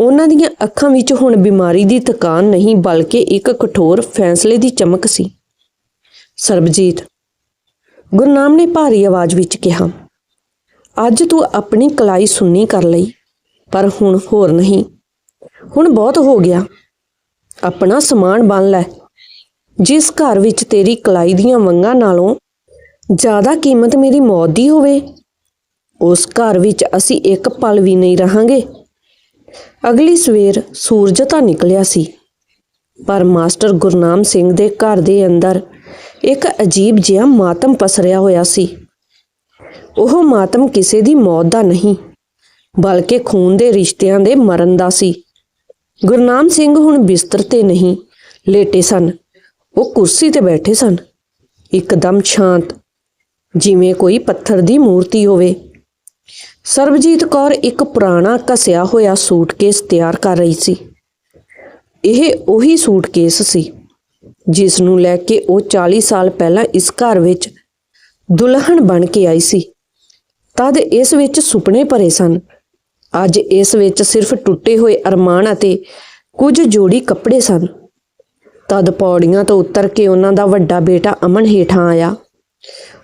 A: ਉਹਨਾਂ ਦੀਆਂ ਅੱਖਾਂ ਵਿੱਚ ਹੁਣ ਬਿਮਾਰੀ ਦੀ ਥਕਾਨ ਨਹੀਂ, ਬਲਕਿ ਇੱਕ ਕਠੋਰ ਫੈਸਲੇ ਦੀ ਚਮਕ ਸੀ। ਸਰਬਜੀਤ ਗੁਰਨਾਮ ਨੇ ਭਾਰੀ ਆਵਾਜ਼ ਵਿੱਚ ਕਿਹਾ, ਅੱਜ ਤੂੰ ਆਪਣੀ ਕਲਾਈ ਸੁੰਨੀ ਕਰ ਲਈ, ਪਰ ਹੁਣ ਹੋਰ ਨਹੀਂ। ਹੁਣ ਬਹੁਤ ਹੋ ਗਿਆ। ਆਪਣਾ ਸਮਾਨ ਬਣ ਲੈ। ਜਿਸ ਘਰ ਵਿੱਚ ਤੇਰੀ ਕਲਾਈ ਦੀਆਂ ਵੰਗਾਂ ਨਾਲੋਂ ਜ਼ਿਆਦਾ ਕੀਮਤ ਮੇਰੀ ਮੌਤ ਦੀ ਹੋਵੇ, ਉਸ ਘਰ ਵਿੱਚ ਅਸੀਂ ਇੱਕ ਪਲ ਵੀ ਨਹੀਂ ਰਹਾਂਗੇ। ਅਗਲੀ ਸਵੇਰ ਸੂਰਜ ਤਾਂ ਨਿਕਲਿਆ ਸੀ, ਪਰ ਮਾਸਟਰ ਗੁਰਨਾਮ ਸਿੰਘ ਦੇ ਘਰ ਦੇ ਅੰਦਰ ਇੱਕ ਅਜੀਬ ਜਿਹਾ ਮਾਤਮ ਪਸਰਿਆ ਹੋਇਆ ਸੀ। ਉਹ ਮਾਤਮ ਕਿਸੇ ਦੀ ਮੌਤ ਦਾ ਨਹੀਂ, ਬਲਕਿ ਖੂਨ ਦੇ ਰਿਸ਼ਤਿਆਂ ਦੇ ਮਰਨ ਦਾ ਸੀ। ਗੁਰਨਾਮ ਸਿੰਘ ਹੁਣ ਬਿਸਤਰ ਤੇ ਨਹੀਂ, ਲੇਟੇ ਸਨ। ਉਹ ਕੁਰਸੀ ਤੇ ਬੈਠੇ ਸਨ। ਇੱਕਦਮ ਸ਼ਾਂਤ, ਜਿਵੇਂ ਕੋਈ ਪੱਥਰ ਦੀ ਮੂਰਤੀ ਹੋਵੇ। ਸਰਬਜੀਤ ਕੌਰ ਇੱਕ ਪੁਰਾਣਾ ਘਸਿਆ ਹੋਇਆ ਸੂਟਕੇਸ ਤਿਆਰ ਕਰ ਰਹੀ ਸੀ। ਇਹ ਉਹੀ ਸੂਟਕੇਸ ਸੀ ਜਿਸ ਨੂੰ ਲੈ ਕੇ ਉਹ 40 ਸਾਲ ਪਹਿਲਾਂ ਇਸ ਘਰ ਵਿੱਚ ਦੁਲਹਨ ਬਣ ਕੇ ਆਈ ਸੀ। ਤਦ ਇਸ ਵਿੱਚ ਸੁਪਨੇ ਭਰੇ ਸਨ। ਅੱਜ ਇਸ ਵਿੱਚ ਸਿਰਫ ਟੁੱਟੇ ਹੋਏ ਅਰਮਾਨ ਅਤੇ ਕੁਝ ਜੋੜੀ ਕੱਪੜੇ ਸਨ। ਤਦ ਪੌੜੀਆਂ ਤੋਂ ਉਤਰ ਕੇ ਉਹਨਾਂ ਦਾ ਵੱਡਾ ਬੇਟਾ ਅਮਨ ਹੇਠਾਂ ਆਇਆ।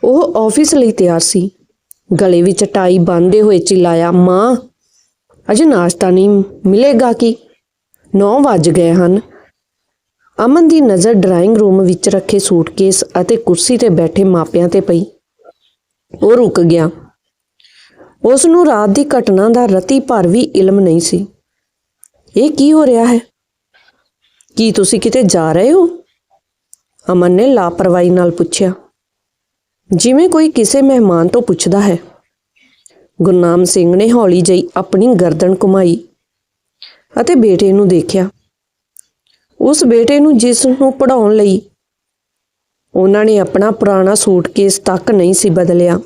A: ਉਹ ਆਫਿਸ ਲਈ ਤਿਆਰ ਸੀ। ਗਲੇ ਵਿੱਚ ਟਾਈ ਬੰਨ੍ਹਦੇ ਹੋਏ ਚਿਲਾਇਆ, ਮਾਂ, ਅਜੇ ਨਾਸ਼ਤਾ ਨਹੀਂ ਮਿਲੇਗਾ ਕੀ? 9 ਵੱਜ ਗਏ ਹਨ। ਅਮਨ ਦੀ ਨਜ਼ਰ ਡਰਾਇੰਗ ਰੂਮ ਵਿੱਚ ਰੱਖੇ ਸੂਟਕੇਸ ਅਤੇ ਕੁਰਸੀ ਤੇ ਬੈਠੇ ਮਾਪਿਆਂ ਤੇ ਪਈ। ਉਹ ਰੁਕ ਗਿਆ। ਉਸ ਨੂੰ ਰਾਤ ਦੀ ਘਟਨਾ ਦਾ ਰਤੀ ਭਰ ਵੀ ਇਲਮ ਨਹੀਂ ਸੀ। ਇਹ ਕੀ ਹੋ ਰਿਹਾ ਹੈ? ਕੀ ਤੁਸੀਂ ਕਿਤੇ ਜਾ ਰਹੇ ਹੋ? ਅਮਨ ਨੇ ਲਾਪਰਵਾਹੀ ਨਾਲ ਪੁੱਛਿਆ। ਜਿਵੇਂ ਕੋਈ ਕਿਸੇ ਮਹਿਮਾਨ ਤੋਂ ਪੁੱਛਦਾ ਹੈ ਗੁਰਨਾਮ ਸਿੰਘ ਨੇ ਹੌਲੀ ਜਿਹੀ ਆਪਣੀ ਗਰਦਨ ਘੁਮਾਈ ਅਤੇ ਬੇਟੇ ਨੂੰ ਦੇਖਿਆ। ਉਸ ਬੇਟੇ ਨੂੰ ਜਿਸ ਨੂੰ ਪੜਾਉਣ ਲਈ ਉਹਨਾਂ ਨੇ ਆਪਣਾ ਪੁਰਾਣਾ ਸੂਟਕੇਸ ਤੱਕ ਨਹੀਂ ਸੀ ਬਦਲਿਆ।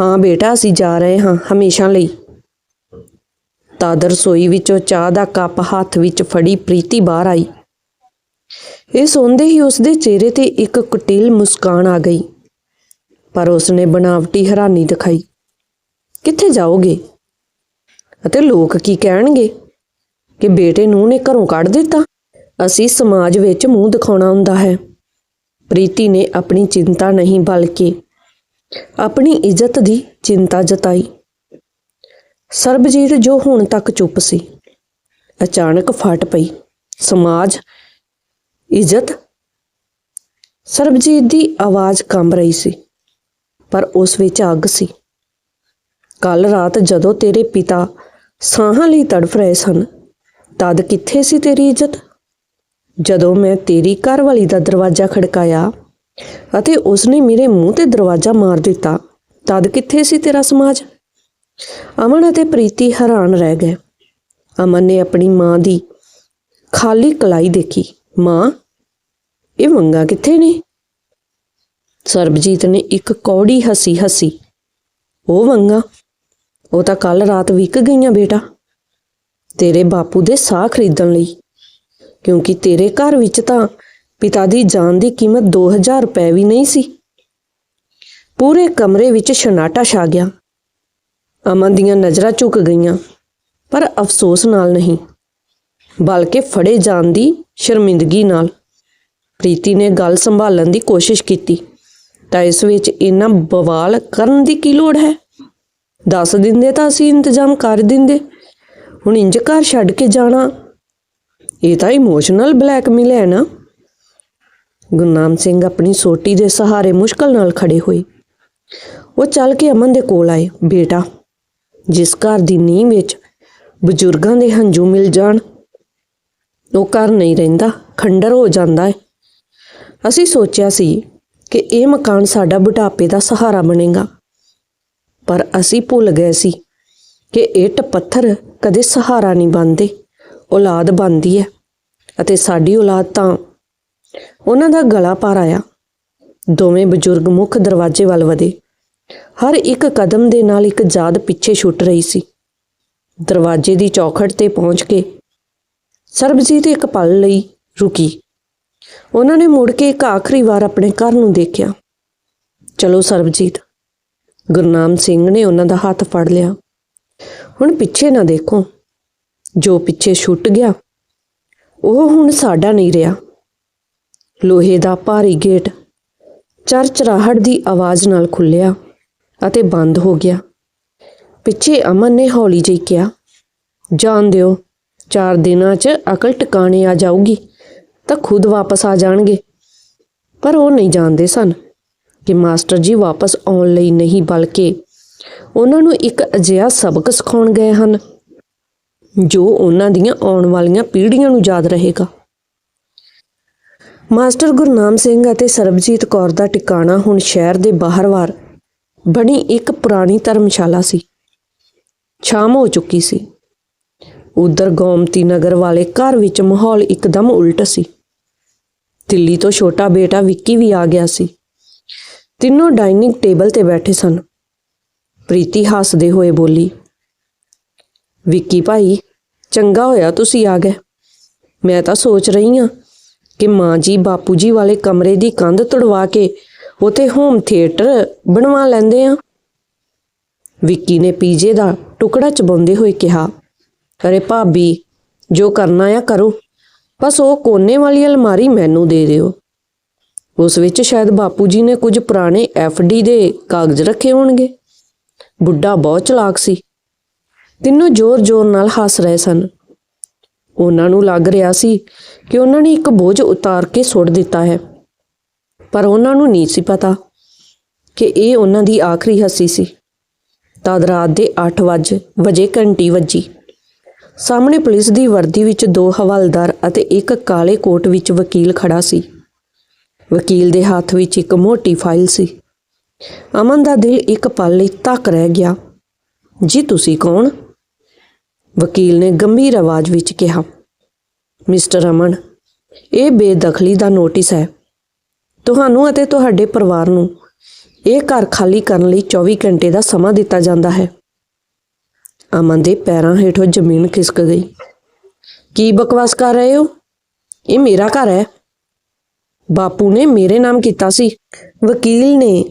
A: ਹਾਂ ਬੇਟਾ, ਅਸੀਂ ਜਾ ਰਹੇ ਹਾਂ ਹਮੇਸ਼ਾ ਲਈ। ਤਦ ਰਸੋਈ ਵਿੱਚੋਂ ਚਾਹ ਦਾ ਕੱਪ ਹੱਥ ਵਿੱਚ ਫੜੀ ਪ੍ਰੀਤੀ ਬਾਹਰ ਆਈ। ਇਹ ਸੁਣਦੇ ਹੀ ਉਸਦੇ ਚਿਹਰੇ ਤੇ ਇੱਕ ਕੁਟਿਲ ਮੁਸਕਾਨ ਆ ਗਈ। ਪਰ ਉਸਨੇ ਬਣਾਵਟੀ ਹੈਰਾਨੀ ਦਿਖਾਈ। ਕਿੱਥੇ ਜਾਓਗੇ? ਅਤੇ ਲੋਕ ਕੀ ਕਹਿਣਗੇ? ਕਿ ਬੇਟੇ ਨੂੰ ਨੇ ਘਰੋਂ ਕੱਢ ਦਿੱਤਾ। ਅਸੀਂ ਸਮਾਜ ਵਿੱਚ ਮੂੰਹ ਦਿਖਾਉਣਾ ਹੁੰਦਾ ਹੈ। ਪ੍ਰੀਤੀ ਨੇ ਆਪਣੀ ਚਿੰਤਾ ਨਹੀਂ ਬਲਕਿ ਆਪਣੀ ਇੱਜ਼ਤ ਦੀ ਚਿੰਤਾ ਜਤਾਈ। ਸਰਬਜੀਤ ਜੋ ਹੁਣ ਤੱਕ ਚੁੱਪ ਸੀ, ਅਚਾਨਕ ਫਟ ਪਈ। ਸਮਾਜ, ਇੱਜ਼ਤ? ਸਰਬਜੀਤ ਦੀ ਆਵਾਜ਼ ਕੰਬ ਰਹੀ ਸੀ। ਪਰ ਉਸ ਵਿੱਚ ਅੱਗ ਸੀ। ਕੱਲ ਰਾਤ ਜਦੋਂ ਤੇਰੇ ਪਿਤਾ ਸਾਹਾਂ ਲਈ ਤੜਫ ਰਹੇ ਸਨ, ਤਦ ਕਿੱਥੇ ਸੀ ਤੇਰੀ ਇੱਜ਼ਤ? ਜਦੋਂ ਮੈਂ ਤੇਰੀ ਘਰਵਾਲੀ ਦਾ ਦਰਵਾਜ਼ਾ ਖੜਕਾਇਆ ਅਤੇ ਉਸਨੇ ਮੇਰੇ ਮੂੰਹ ਤੇ ਦਰਵਾਜ਼ਾ ਮਾਰ ਦਿੱਤਾ, ਤਦ ਕਿੱਥੇ ਸੀ ਤੇਰਾ ਸਮਾਜ? ਅਮਨ ਅਤੇ ਪ੍ਰੀਤੀ ਹੈਰਾਨ ਰਹਿ ਗਏ। ਅਮਨ ਨੇ ਆਪਣੀ ਮਾਂ ਦੀ ਖਾਲੀ ਕਲਾਈ ਦੇਖੀ। ਮਾਂ, ਇਹ ਮੰਗਾ ਕਿੱਥੇ ਨੇ? ਸਰਬਜੀਤ ਨੇ ਇੱਕ ਕੌੜੀ ਹਸੀ ਹਸੀ, ਉਹ ਵੰਗਾ, ਉਹ ਤਾਂ ਕੱਲ ਰਾਤ ਵਿਕ ਗਈਆਂ ਬੇਟਾ, ਤੇਰੇ ਬਾਪੂ ਦੇ ਸਾਹ ਖਰੀਦਣ ਲਈ, ਕਿਉਂਕਿ ਤੇਰੇ ਘਰ ਵਿੱਚ ਤਾਂ ਪਿਤਾ ਦੀ ਜਾਨ ਦੀ ਕੀਮਤ 2000 ਰੁਪਏ ਵੀ ਨਹੀਂ ਸੀ। ਪੂਰੇ ਕਮਰੇ ਵਿੱਚ ਸ਼ਨਾਟਾ ਛਾ ਗਿਆ। ਅਮਨ ਦੀਆਂ ਨਜ਼ਰਾਂ ਝੁਕ ਗਈਆਂ, ਪਰ ਅਫਸੋਸ ਨਾਲ ਨਹੀਂ, ਬਲਕਿ ਫੜੇ ਜਾਣ ਦੀ ਸ਼ਰਮਿੰਦਗੀ ਨਾਲ। ਪ੍ਰੀਤੀ ਨੇ ਗੱਲ ਸੰਭਾਲਣ ਦੀ ਕੋਸ਼ਿਸ਼ ਕੀਤੀ। ਤਾਂ ਇਸ ਵਿੱਚ ਇਹਨਾਂ ਬਵਾਲ ਕਰਨ ਦੀ ਕੀ ਲੋੜ ਹੈ? ਦੱਸ ਦਿੰਦੇ ਤਾਂ ਅਸੀਂ ਇੰਤਜ਼ਾਮ ਕਰ ਦਿੰਦੇ। ਹੁਣ ਇੰਜ ਘਰ ਛੱਡ ਕੇ ਜਾਣਾ, ਇਹ ਤਾਂ ਇਮੋਸ਼ਨਲ ਬਲੈਕਮੇਲ ਹੈ ਨਾ। ਗੁਰਨਾਮ ਸਿੰਘ ਆਪਣੀ ਸੋਟੀ ਦੇ ਸਹਾਰੇ ਮੁਸ਼ਕਲ ਨਾਲ ਖੜੇ ਹੋਏ। ਉਹ ਚੱਲ ਕੇ ਅਮਨ ਦੇ ਕੋਲ ਆਏ, ਬੇਟਾ, ਜਿਸ ਘਰ ਦੀ ਨੀਂਹ ਵਿੱਚ ਬਜ਼ੁਰਗਾਂ ਦੇ ਹੰਝੂ ਮਿਲ ਜਾਣ, ਉਹ ਘਰ ਨਹੀਂ ਰਹਿੰਦਾ, ਖੰਡਰ ਹੋ ਜਾਂਦਾ ਹੈ। ਅਸੀਂ ਸੋਚਿਆ ਸੀ ਕਿ ਇਹ ਮਕਾਨ ਸਾਡਾ ਬੁਢਾਪੇ ਦਾ ਸਹਾਰਾ ਬਣੇਗਾ। ਪਰ ਅਸੀਂ ਭੁੱਲ ਗਏ ਸੀ ਕਿ ਇੱਟ ਪੱਥਰ ਕਦੇ ਸਹਾਰਾ ਨਹੀਂ ਬਣਦੇ। ਔਲਾਦ ਬਣਦੀ ਹੈ ਅਤੇ ਸਾਡੀ ਔਲਾਦ ਤਾਂ ਉਹਨਾਂ ਦਾ ਗਲਾ ਪਾਰ ਆਇਆ। ਦੋਵੇਂ ਬਜ਼ੁਰਗ ਮੁੱਖ ਦਰਵਾਜ਼ੇ ਵੱਲ ਵਧੇ। ਹਰ ਇੱਕ ਕਦਮ ਦੇ ਨਾਲ ਇੱਕ ਯਾਦ ਪਿੱਛੇ ਛੁੱਟ ਰਹੀ ਸੀ। ਦਰਵਾਜ਼ੇ ਦੀ ਚੌਖਟ ਤੇ ਪਹੁੰਚ ਕੇ ਸਰਬਜੀਤ ਇੱਕ ਪਲ ਲਈ ਰੁਕੀ। ਉਹਨਾਂ ਨੇ ਮੁੜ ਕੇ ਇੱਕ ਆਖਰੀ ਵਾਰ ਆਪਣੇ ਘਰ ਨੂੰ ਦੇਖਿਆ। ਚਲੋ ਸਰਬਜੀਤ ਗੁਰਨਾਮ ਸਿੰਘ ਨੇ ਉਹਨਾਂ ਦਾ ਹੱਥ ਫੜ ਲਿਆ। ਹੁਣ ਪਿੱਛੇ ਨਾ ਦੇਖੋ। ਜੋ ਪਿੱਛੇ ਛੁੱਟ ਗਿਆ, ਉਹ ਹੁਣ ਸਾਡਾ ਨਹੀਂ ਰਿਹਾ। ਲੋਹੇ ਦਾ ਭਾਰੀ ਗੇਟ ਚਰਚਰਾਹਟ ਦੀ ਆਵਾਜ਼ ਨਾਲ ਖੁੱਲਿਆ ਅਤੇ ਬੰਦ ਹੋ ਗਿਆ। ਪਿੱਛੇ ਅਮਨ ਨੇ ਹੌਲੀ ਜਿਹੀ ਕਿਹਾ, ਜਾਣ ਦਿਓ, ਚਾਰ ਦਿਨਾਂ 'ਚ ਅਕਲ ਟਿਕਾਣੇ ਆ ਜਾਊਗੀ। ਤਾਂ ਖੁਦ ਵਾਪਸ ਆ ਜਾਣਗੇ। ਪਰ ਉਹ ਨਹੀਂ ਜਾਣਦੇ ਸਨ ਕਿ ਮਾਸਟਰ ਜੀ ਵਾਪਸ ਆਉਣ ਲਈ ਨਹੀਂ, ਬਲਕਿ ਉਹਨਾਂ ਨੂੰ ਇੱਕ ਅਜਿਹਾ ਸਬਕ ਸਿਖਾਉਣ ਗਏ ਹਨ, ਜੋ ਉਹਨਾਂ ਦੀਆਂ ਆਉਣ ਵਾਲੀਆਂ ਪੀੜ੍ਹੀਆਂ ਨੂੰ ਯਾਦ ਰਹੇਗਾ। ਮਾਸਟਰ ਗੁਰਨਾਮ ਸਿੰਘ ਅਤੇ ਸਰਬਜੀਤ ਕੌਰ ਦਾ ਟਿਕਾਣਾ ਹੁਣ ਸ਼ਹਿਰ ਦੇ ਬਾਹਰਵਾਰ ਬਣੀ ਇੱਕ ਪੁਰਾਣੀ ਧਰਮਸ਼ਾਲਾ ਸੀ। ਸ਼ਾਮ ਹੋ ਚੁੱਕੀ ਸੀ। ਉਧਰ ਗੋਮਤੀ ਨਗਰ ਵਾਲੇ ਘਰ ਵਿੱਚ ਮਾਹੌਲ ਇੱਕਦਮ ਉਲਟ ਸੀ। ਦਿੱਲੀ ਤੋਂ ਛੋਟਾ ਬੇਟਾ ਵਿੱਕੀ ਵੀ ਆ ਗਿਆ ਸੀ। ਤਿੰਨੋਂ ਡਾਈਨਿੰਗ ਟੇਬਲ ਤੇ ਬੈਠੇ ਸਨ। ਪ੍ਰੀਤੀ ਹੱਸਦੇ ਹੋਏ ਬੋਲੀ, ਵਿੱਕੀ ਭਾਈ, ਚੰਗਾ ਹੋਇਆ ਤੁਸੀਂ ਆ ਗਏ। ਮੈਂ ਤਾਂ ਸੋਚ ਰਹੀ ਹਾਂ ਕਿ ਮਾਂ ਜੀ ਬਾਪੂ ਜੀ ਵਾਲੇ ਕਮਰੇ ਦੀ ਕੰਧ ਤੁੜਵਾ ਕੇ ਉਤੇ ਹੋਮ ਥੀਏਟਰ ਬਣਵਾ ਲੈਂਦੇ ਆ। ਵਿੱਕੀ ਨੇ ਪੀਜੇ ਦਾ ਟੁਕੜਾ ਚਬਾਉਂਦੇ ਹੋਏ ਕਿਹਾ, ਅਰੇ ਭਾਬੀ, ਜੋ ਕਰਨਾ ਆ ਕਰੋ। ਬਸ ਉਹ ਕੋਨੇ ਵਾਲੀ ਅਲਮਾਰੀ ਮੈਨੂੰ ਦੇ ਦਿਓ। ਉਸ ਵਿੱਚ ਸ਼ਾਇਦ ਬਾਪੂ ਜੀ ਨੇ ਕੁਝ ਪੁਰਾਣੇ ਡੀ ਦੇ ਕਾਗਜ਼ ਰੱਖੇ ਹੋਣਗੇ। ਬੁੱਢਾ ਬਹੁਤ ਚਲਾਕ ਸੀ। ਤਿੰਨੋਂ ਜ਼ੋਰ-ਜ਼ੋਰ ਨਾਲ ਹੱਸ ਰਹੇ ਸਨ। ਉਹਨਾਂ ਨੂੰ ਲੱਗ ਰਿਹਾ ਸੀ ਕਿ ਉਹਨਾਂ ਨੇ ਇੱਕ ਬੋਝ ਉਤਾਰ ਕੇ ਸੁੱਟ ਦਿੱਤਾ ਹੈ। ਪਰ ਉਹਨਾਂ ਨੂੰ ਨਹੀਂ ਸੀ ਪਤਾ ਕਿ ਇਹ ਉਹਨਾਂ ਦੀ ਆਖਰੀ ਹੱਸੀ ਸੀ। ਤਦ ਰਾਤ ਦੇ 8 ਵਜੇ ਵਜੇ ਘੰਟੀ ਵੱਜੀ। ਸਾਹਮਣੇ ਪੁਲਿਸ ਦੀ ਵਰਦੀ ਵਿੱਚ ਦੋ ਹਵਾਲਦਾਰ ਅਤੇ ਇੱਕ ਕਾਲੇ ਕੋਟ ਵਿੱਚ ਵਕੀਲ ਖੜਾ ਸੀ। ਵਕੀਲ ਦੇ ਹੱਥ ਵਿੱਚ ਇੱਕ ਮੋਟੀ ਫਾਈਲ ਸੀ। ਅਮਨ ਦਾ ਦਿਲ ਇੱਕ ਪਲ ਲਈ ਤੱਕ ਰਹਿ ਗਿਆ। ਜੀ, ਤੁਸੀਂ ਕੌਣ? ਵਕੀਲ ਨੇ ਗੰਭੀਰ ਆਵਾਜ਼ ਵਿੱਚ ਕਿਹਾ। ਮਿਸਟਰ ਅਮਨ, ਇਹ ਬੇਦਖਲੀ ਦਾ ਨੋਟਿਸ ਹੈ। ਤੁਹਾਨੂੰ ਅਤੇ ਤੁਹਾਡੇ ਪਰਿਵਾਰ ਨੂੰ ਇਹ ਘਰ ਖਾਲੀ ਕਰਨ ਲਈ 24 ਘੰਟੇ ਦਾ ਸਮਾਂ ਦਿੱਤਾ ਜਾਂਦਾ ਹੈ। ਅਮਨ ਦੇ ਪੈਰਾਂ ਹੇਠੋਂ ਜ਼ਮੀਨ ਖਿਸਕ ਗਈ। ਕੀ ਬਕਵਾਸ ਕਰ ਰਹੇ ਹੋ? ਇਹ ਮੇਰਾ ਘਰ ਹੈ। ਬਾਪੂ ਨੇ ਮੇਰੇ ਨਾਮ ਕੀਤਾ ਸੀ। ਵਕੀਲ ਨੇ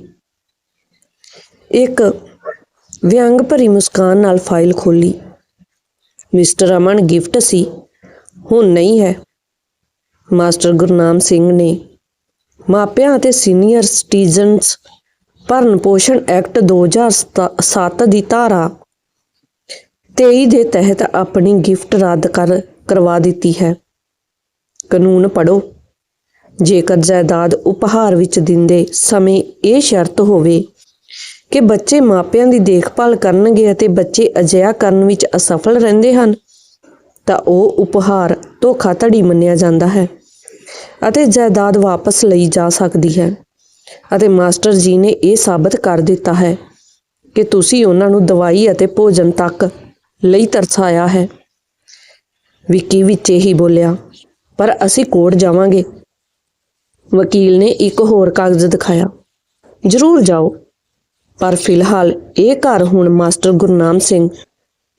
A: ਇੱਕ ਵਿਅੰਗ ਭਰੀ ਮੁਸਕਾਨ ਨਾਲ ਫਾਈਲ ਖੋਲੀ ਮਿਸਟਰ ਅਮਨ ਗਿਫਟ ਸੀ। ਹੁਣ ਨਹੀਂ ਹੈ। ਮਾਸਟਰ ਗੁਰਨਾਮ ਸਿੰਘ ਨੇ ਮਾਪਿਆਂ ਅਤੇ ਸੀਨੀਅਰ ਸਿਟੀਜ਼ਨਸ ਭਰਨ ਪੋਸ਼ਣ ਐਕਟ 2007 ਦੀ ਧਾਰਾ 23 ਦੇ ਤਹਿਤ ਆਪਣੀ ਗਿਫਟ ਰੱਦ ਕਰ, ਕਰਵਾ ਦਿੱਤੀ ਹੈ। ਕਾਨੂੰਨ ਪੜੋ ਜੇਕਰ ਜਾਇਦਾਦ ਉਪਹਾਰ ਵਿੱਚ ਦਿੰਦੇ ਸਮੇਂ ਇਹ ਸ਼ਰਤ ਹੋਵੇ ਕਿ ਬੱਚੇ ਮਾਪਿਆਂ ਦੀ ਦੇਖਭਾਲ ਕਰਨਗੇ ਅਤੇ ਬੱਚੇ ਅਜਿਹਾ ਕਰਨ ਵਿੱਚ ਅਸਫਲ ਰਹਿੰਦੇ ਹਨ, ਤਾਂ ਉਹ ਉਪਹਾਰ ਧੋਖਾਧੜੀ ਮੰਨਿਆ ਜਾਂਦਾ ਹੈ ਅਤੇ ਜਾਇਦਾਦ ਵਾਪਸ ਲਈ ਜਾ ਸਕਦੀ ਹੈ। ਅਤੇ ਮਾਸਟਰ ਜੀ ਨੇ ਇਹ ਸਾਬਤ ਕਰ ਦਿੱਤਾ ਹੈ ਕਿ ਤੁਸੀਂ ਉਹਨਾਂ ਨੂੰ ਦਵਾਈ ਅਤੇ ਭੋਜਨ ਤੱਕ ਲਈ ਤਰਸਾਇਆ ਹੈ। ਵਿੱਕੀ ਵਿੱਚ ਹੀ ਬੋਲਿਆ, ਪਰ ਅਸੀਂ ਕੋਰਟ ਜਾਵਾਂਗੇ। ਵਕੀਲ ਨੇ ਇੱਕ ਹੋਰ ਕਾਗਜ਼ ਦਿਖਾਇਆ। ਜ਼ਰੂਰ ਜਾਓ। ਪਰ ਫਿਲਹਾਲ ਇਹ ਘਰ ਹੁਣ master Gurnam Singh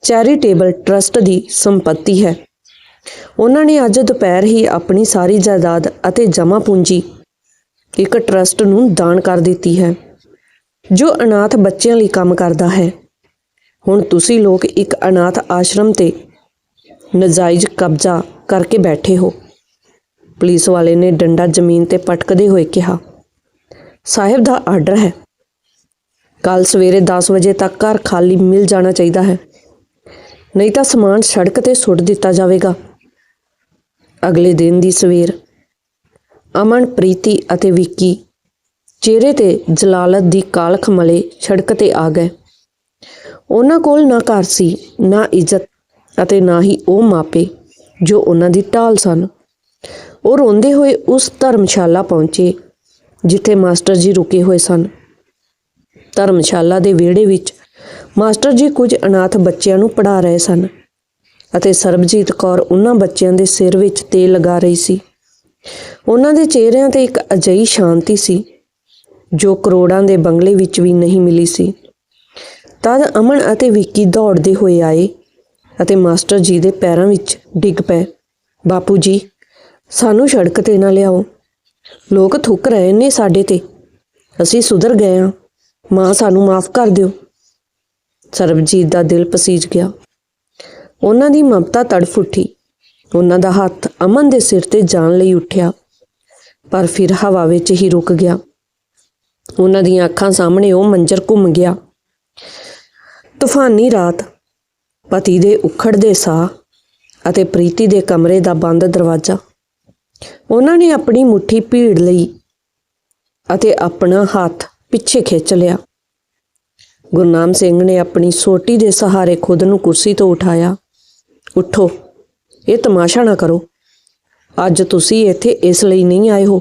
A: charitable trust ਦੀ ਸੰਪਤੀ ਹੈ। ਉਹਨਾਂ ਨੇ ਅੱਜ ਦੁਪਹਿਰ ਹੀ ਆਪਣੀ ਸਾਰੀ ਜਾਇਦਾਦ ਅਤੇ ਜਮ੍ਹਾਂ ਪੂੰਜੀ ਇੱਕ ਟਰਸਟ ਨੂੰ ਦਾਨ ਕਰ ਦਿੱਤੀ ਹੈ, ਜੋ ਅਨਾਥ ਬੱਚਿਆਂ ਲਈ ਕੰਮ ਕਰਦਾ ਹੈ। ਹੁਣ ਤੁਸੀਂ ਲੋਕ ਇੱਕ ਅਨਾਥ ਆਸ਼ਰਮ ਤੇ ਨਜਾਇਜ਼ ਕਬਜ਼ਾ ਕਰਕੇ ਬੈਠੇ ਹੋ। ਪੁਲਿਸ ਵਾਲੇ ਨੇ ਡੰਡਾ ਜ਼ਮੀਨ ਤੇ ਪਟਕਦੇ ਹੋਏ ਕਿਹਾ, ਸਾਹਿਬ ਦਾ ਆਰਡਰ ਹੈ। ਕੱਲ ਸਵੇਰੇ 10 ਵਜੇ ਤੱਕ ਘਰ ਖਾਲੀ ਮਿਲ ਜਾਣਾ ਚਾਹੀਦਾ ਹੈ। ਨਹੀਂ ਤਾਂ ਸਮਾਨ ਸੜਕ ਤੇ ਸੁੱਟ ਦਿੱਤਾ ਜਾਵੇਗਾ। ਅਗਲੇ ਦਿਨ ਦੀ ਸਵੇਰ ਅਮਨ ਪ੍ਰੀਤੀ ਅਤੇ ਵਿੱਕੀ ਚਿਹਰੇ ਤੇ ਜਲਾਲਤ ਦੀ ਕਾਲਖ ਮਲੇ ਸੜਕ ਤੇ ਆ ਗਏ। ਉਹਨਾਂ ਕੋਲ ਨਾ ਘਰ ਸੀ, ਨਾ ਇੱਜ਼ਤ ਅਤੇ ਨਾ ਹੀ ਉਹ ਮਾਪੇ ਜੋ ਉਹਨਾਂ ਦੀ ਢਾਲ ਸਨ। ਉਹ ਰੋਂਦੇ ਹੋਏ ਉਸ ਧਰਮਸ਼ਾਲਾ ਪਹੁੰਚੇ, ਜਿੱਥੇ ਮਾਸਟਰ ਜੀ ਰੁਕੇ ਹੋਏ ਸਨ। ਧਰਮਸ਼ਾਲਾ ਦੇ ਵਿਹੜੇ ਵਿੱਚ ਮਾਸਟਰ ਜੀ ਕੁਝ ਅਨਾਥ ਬੱਚਿਆਂ ਨੂੰ ਪੜ੍ਹਾ ਰਹੇ ਸਨ ਅਤੇ ਸਰਬਜੀਤ ਕੌਰ ਉਹਨਾਂ ਬੱਚਿਆਂ ਦੇ ਸਿਰ ਵਿੱਚ ਤੇਲ ਲਗਾ ਰਹੀ ਸੀ। ਉਹਨਾਂ ਦੇ ਚਿਹਰਿਆਂ ਤੇ ਇੱਕ ਅਜਿਹੀ ਸ਼ਾਂਤੀ ਸੀ ਜੋ ਕਰੋੜਾਂ ਦੇ ਬੰਗਲੇ ਵਿੱਚ ਵੀ ਨਹੀਂ ਮਿਲੀ ਸੀ। ਤਦ ਅਮਨ ਅਤੇ ਵਿੱਕੀ ਦੌੜਦੇ ਹੋਏ ਆਏ ਅਤੇ ਮਾਸਟਰ ਜੀ ਦੇ ਪੈਰਾਂ ਵਿੱਚ ਡਿੱਗ ਪਏ। ਬਾਪੂ ਜੀ, ਸਾਨੂੰ ਸੜਕ ਤੇ ਨਾ ਲਿਆਓ। ਲੋਕ ਥੁੱਕ ਰਹੇ ਨੇ ਸਾਡੇ ਤੇ। ਅਸੀਂ ਸੁਧਰ ਗਏ ਹਾਂ। ਮਾਂ ਸਾਨੂੰ ਮਾਫ ਕਰ ਦਿਓ। ਸਰਬਜੀਤ ਦਾ ਦਿਲ ਪਸੀਜ ਗਿਆ। ਉਹਨਾਂ ਦੀ ਮਮਤਾ ਤੜਫ ਉੱਠੀ। ਉਹਨਾਂ ਦਾ ਹੱਥ ਅਮਨ ਦੇ ਸਿਰ ਤੇ ਜਾਣ ਲਈ ਉੱਠਿਆ, ਪਰ ਫਿਰ ਹਵਾ ਵਿੱਚ ਹੀ ਰੁਕ ਗਿਆ। ਉਹਨਾਂ ਦੀਆਂ ਅੱਖਾਂ ਸਾਹਮਣੇ ਉਹ ਮੰਜ਼ਰ ਘੁੰਮ ਗਿਆ। ਤੂਫਾਨੀ ਰਾਤ। ਪਤੀ ਦੇ ਉਖੜਦੇ ਸਾਹ ਅਤੇ ਪ੍ਰੀਤੀ ਦੇ ਕਮਰੇ ਦਾ ਬੰਦ ਦਰਵਾਜ਼ਾ। ਉਹਨਾਂ ਨੇ ਆਪਣੀ ਮੁਠੀ ਭੀੜ ਲਈ ਅਤੇ ਆਪਣਾ ਹੱਥ ਪਿੱਛੇ ਖਿੱਚ ਲਿਆ। ਗੁਰਨਾਮ ਸਿੰਘ ਨੇ ਆਪਣੀ ਸੋਟੀ ਦੇ ਸਹਾਰੇ ਖੁਦ ਨੂੰ ਕੁਰਸੀ ਤੋਂ ਉਠਾਇਆ। ਉੱਠੋ, ਇਹ ਤਮਾਸ਼ਾ ਨਾ ਕਰੋ। ਅੱਜ ਤੁਸੀਂ ਇੱਥੇ ਇਸ ਲਈ ਨਹੀਂ ਆਏ ਹੋ,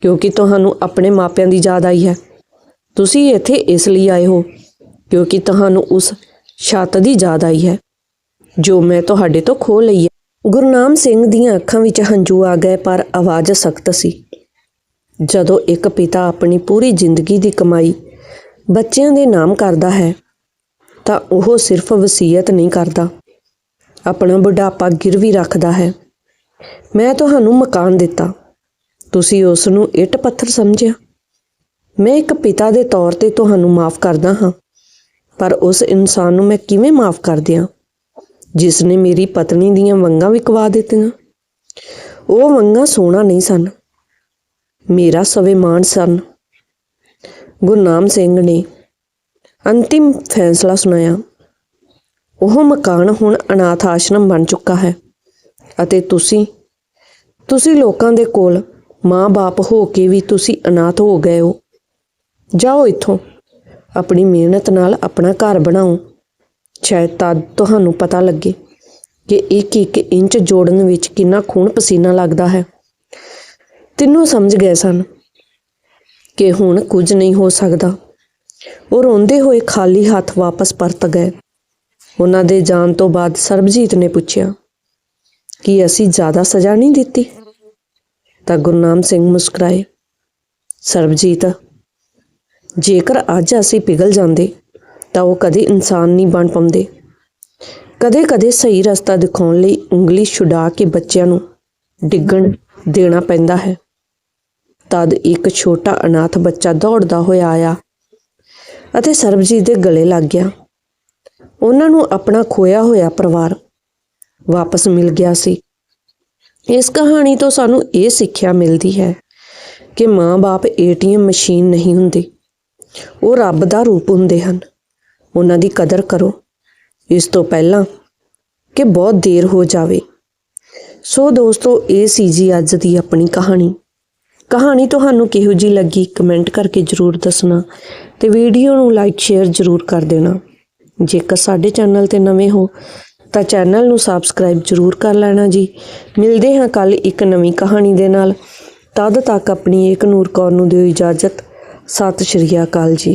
A: ਕਿਉਂਕਿ ਤੁਹਾਨੂੰ ਆਪਣੇ ਮਾਪਿਆਂ ਦੀ ਯਾਦ ਆਈ ਹੈ। ਤੁਸੀਂ ਇੱਥੇ ਇਸ ਲਈ ਆਏ ਹੋ ਕਿਉਂਕਿ ਤੁਹਾਨੂੰ ਉਸ ਛੱਤ ਦੀ ਯਾਦ ਆਈ ਹੈ, ਜੋ ਮੈਂ ਤੁਹਾਡੇ ਤੋਂ ਖੋ ਲਈ ਹੈ। ਗੁਰਨਾਮ ਸਿੰਘ ਦੀਆਂ ਅੱਖਾਂ ਵਿੱਚ ਹੰਝੂ ਆ ਗਏ, ਪਰ ਆਵਾਜ਼ ਸਖਤ ਸੀ। ਜਦੋਂ ਇੱਕ ਪਿਤਾ ਆਪਣੀ ਪੂਰੀ ਜ਼ਿੰਦਗੀ ਦੀ ਕਮਾਈ ਬੱਚਿਆਂ ਦੇ ਨਾਮ ਕਰਦਾ ਹੈ, ਤਾਂ ਉਹ ਸਿਰਫ ਵਸੀਅਤ ਨਹੀਂ ਕਰਦਾ। ਆਪਣਾ ਬੁਢਾਪਾ ਗਿਰਵੀ ਰੱਖਦਾ ਹੈ। ਮੈਂ ਤੁਹਾਨੂੰ ਮਕਾਨ ਦਿੱਤਾ। ਤੁਸੀਂ ਉਸ ਨੂੰ ਇੱਟ ਪੱਥਰ ਸਮਝਿਆ। ਮੈਂ ਇੱਕ ਪਿਤਾ ਦੇ ਤੌਰ ਤੇ ਤੁਹਾਨੂੰ ਮਾਫ ਕਰਦਾ ਹਾਂ। ਪਰ ਉਸ ਇਨਸਾਨ ਨੂੰ ਮੈਂ ਕਿਵੇਂ ਮਾਫ ਕਰ ਦਿਆਂ ਜਿਸ ਨੇ ਮੇਰੀ ਪਤਨੀ ਦੀਆਂ ਵੰਗਾਂ ਵਿਕਵਾ ਦਿੱਤੀਆਂ। ਉਹ ਵੰਗਾਂ ਸੋਨਾ ਨਹੀਂ ਸਨ। ਮੇਰਾ ਸਵੇਮਾਨ ਸਨ। ਗੁਰਨਾਮ ਸਿੰਘ ਨੇ ਅੰਤਿਮ ਫੈਸਲਾ ਸੁਣਾਇਆ। ਉਹ ਮਕਾਨ ਹੁਣ ਅਨਾਥ ਆਸ਼ਰਮ ਬਣ ਚੁੱਕਾ ਹੈ ਅਤੇ ਤੁਸੀਂ ਤੁਸੀਂ ਲੋਕਾਂ ਦੇ ਕੋਲ ਮਾਂ-ਬਾਪ ਹੋ ਕੇ ਵੀ ਤੁਸੀਂ ਅਨਾਥ ਹੋ ਗਏ ਹੋ। ਜਾਓ ਇੱਥੋਂ। ਆਪਣੀ ਮਿਹਨਤ ਨਾਲ ਆਪਣਾ ਘਰ ਬਣਾਓ ਸ਼ਾਇਦ ਤਦ ਤੁਹਾਨੂੰ ਪਤਾ ਲੱਗੇ ਕਿ ਇੱਕ ਇੱਕ ਇੰਚ ਜੋੜਨ ਵਿੱਚ ਕਿੰਨਾ ਖੂਨ ਪਸੀਨਾ ਲੱਗਦਾ ਹੈ। ਤਿੰਨੋਂ ਸਮਝ ਗਏ ਸਨ ਕਿ ਹੁਣ ਕੁਝ ਨਹੀਂ ਹੋ ਸਕਦਾ। ਉਹ ਰੋਂਦੇ ਹੋਏ ਖਾਲੀ ਹੱਥ ਵਾਪਸ ਪਰਤ ਗਏ। ਉਹਨਾਂ ਦੇ ਜਾਣ ਤੋਂ ਬਾਅਦ ਸਰਬਜੀਤ ਨੇ ਪੁੱਛਿਆ, ਕਿ ਅਸੀਂ ਜ਼ਿਆਦਾ ਸਜ਼ਾ ਨਹੀਂ ਦਿੱਤੀ? ਤਾਂ ਗੁਰਨਾਮ ਸਿੰਘ ਮੁਸਕਰਾਏ, ਸਰਬਜੀਤ ਜੇਕਰ ਅੱਜ ਅਸੀਂ ਪਿਘਲ ਜਾਂਦੇ, ਤਾਂ ਉਹ ਕਦੇ ਇਨਸਾਨ ਨਹੀਂ ਬਣ ਪਾਉਂਦੇ। ਕਦੇ-ਕਦੇ ਸਹੀ ਰਸਤਾ ਦਿਖਾਉਣ ਲਈ ਉਂਗਲੀ ਛੁਡਾ ਕੇ ਬੱਚਿਆਂ ਨੂੰ ਡਿੱਗਣ ਦੇਣਾ ਪੈਂਦਾ ਹੈ। ਤਦ ਇੱਕ ਛੋਟਾ ਅਨਾਥ ਬੱਚਾ ਦੌੜਦਾ ਹੋਇਆ ਆਇਆ ਅਤੇ ਸਰਬਜੀਤ ਦੇ ਗਲੇ ਲੱਗ ਗਿਆ। ਉਹਨਾਂ ਨੂੰ ਆਪਣਾ ਖੋਇਆ ਹੋਇਆ ਪਰਿਵਾਰ ਵਾਪਸ ਮਿਲ ਗਿਆ ਸੀ। ਇਸ ਕਹਾਣੀ ਤੋਂ ਸਾਨੂੰ ਇਹ ਸਿੱਖਿਆ ਮਿਲਦੀ ਹੈ ਕਿ ਮਾਂ-ਬਾਪ ਏਟੀਐਮ ਮਸ਼ੀਨ ਨਹੀਂ ਹੁੰਦੇ। ਉਹ ਰੱਬ ਦਾ ਰੂਪ ਹੁੰਦੇ ਹਨ। ਉਹਨਾਂ ਦੀ ਕਦਰ ਕਰੋ। ਇਸ ਤੋਂ ਪਹਿਲਾਂ ਕਿ ਬਹੁਤ ਦੇਰ ਹੋ ਜਾਵੇ। ਸੋ ਦੋਸਤੋ, ਇਹ ਸੀ ਜੀ ਅੱਜ ਦੀ ਆਪਣੀ ਕਹਾਣੀ। ਕਹਾਣੀ ਤੁਹਾਨੂੰ ਕਿਹੋ ਜੀ ਲੱਗੀ ਕਮੈਂਟ ਕਰਕੇ ਜਰੂਰ ਦੱਸਣਾ ਤੇ ਵੀਡੀਓ ਨੂੰ ਲਾਈਕ, ਸ਼ੇਅਰ ਜਰੂਰ ਕਰ ਦੇਣਾ। ਜੇਕਰ ਸਾਡੇ ਚੈਨਲ ਤੇ ਨਵੇਂ ਹੋ, ਤਾਂ ਚੈਨਲ ਨੂੰ ਸਬਸਕ੍ਰਾਈਬ ਜਰੂਰ ਕਰ ਲੈਣਾ ਜੀ। ਮਿਲਦੇ ਹਾਂ ਕੱਲ ਇੱਕ ਨਵੀਂ ਕਹਾਣੀ ਦੇ ਨਾਲ। ਤਦ ਤੱਕ ਆਪਣੀ ਏਕ ਨੂਰ ਕੌਰ ਨੂੰ ਦਿਓ ਇਜਾਜ਼ਤ। ਸਤਿ ਸ਼੍ਰੀ ਅਕਾਲ ਜੀ।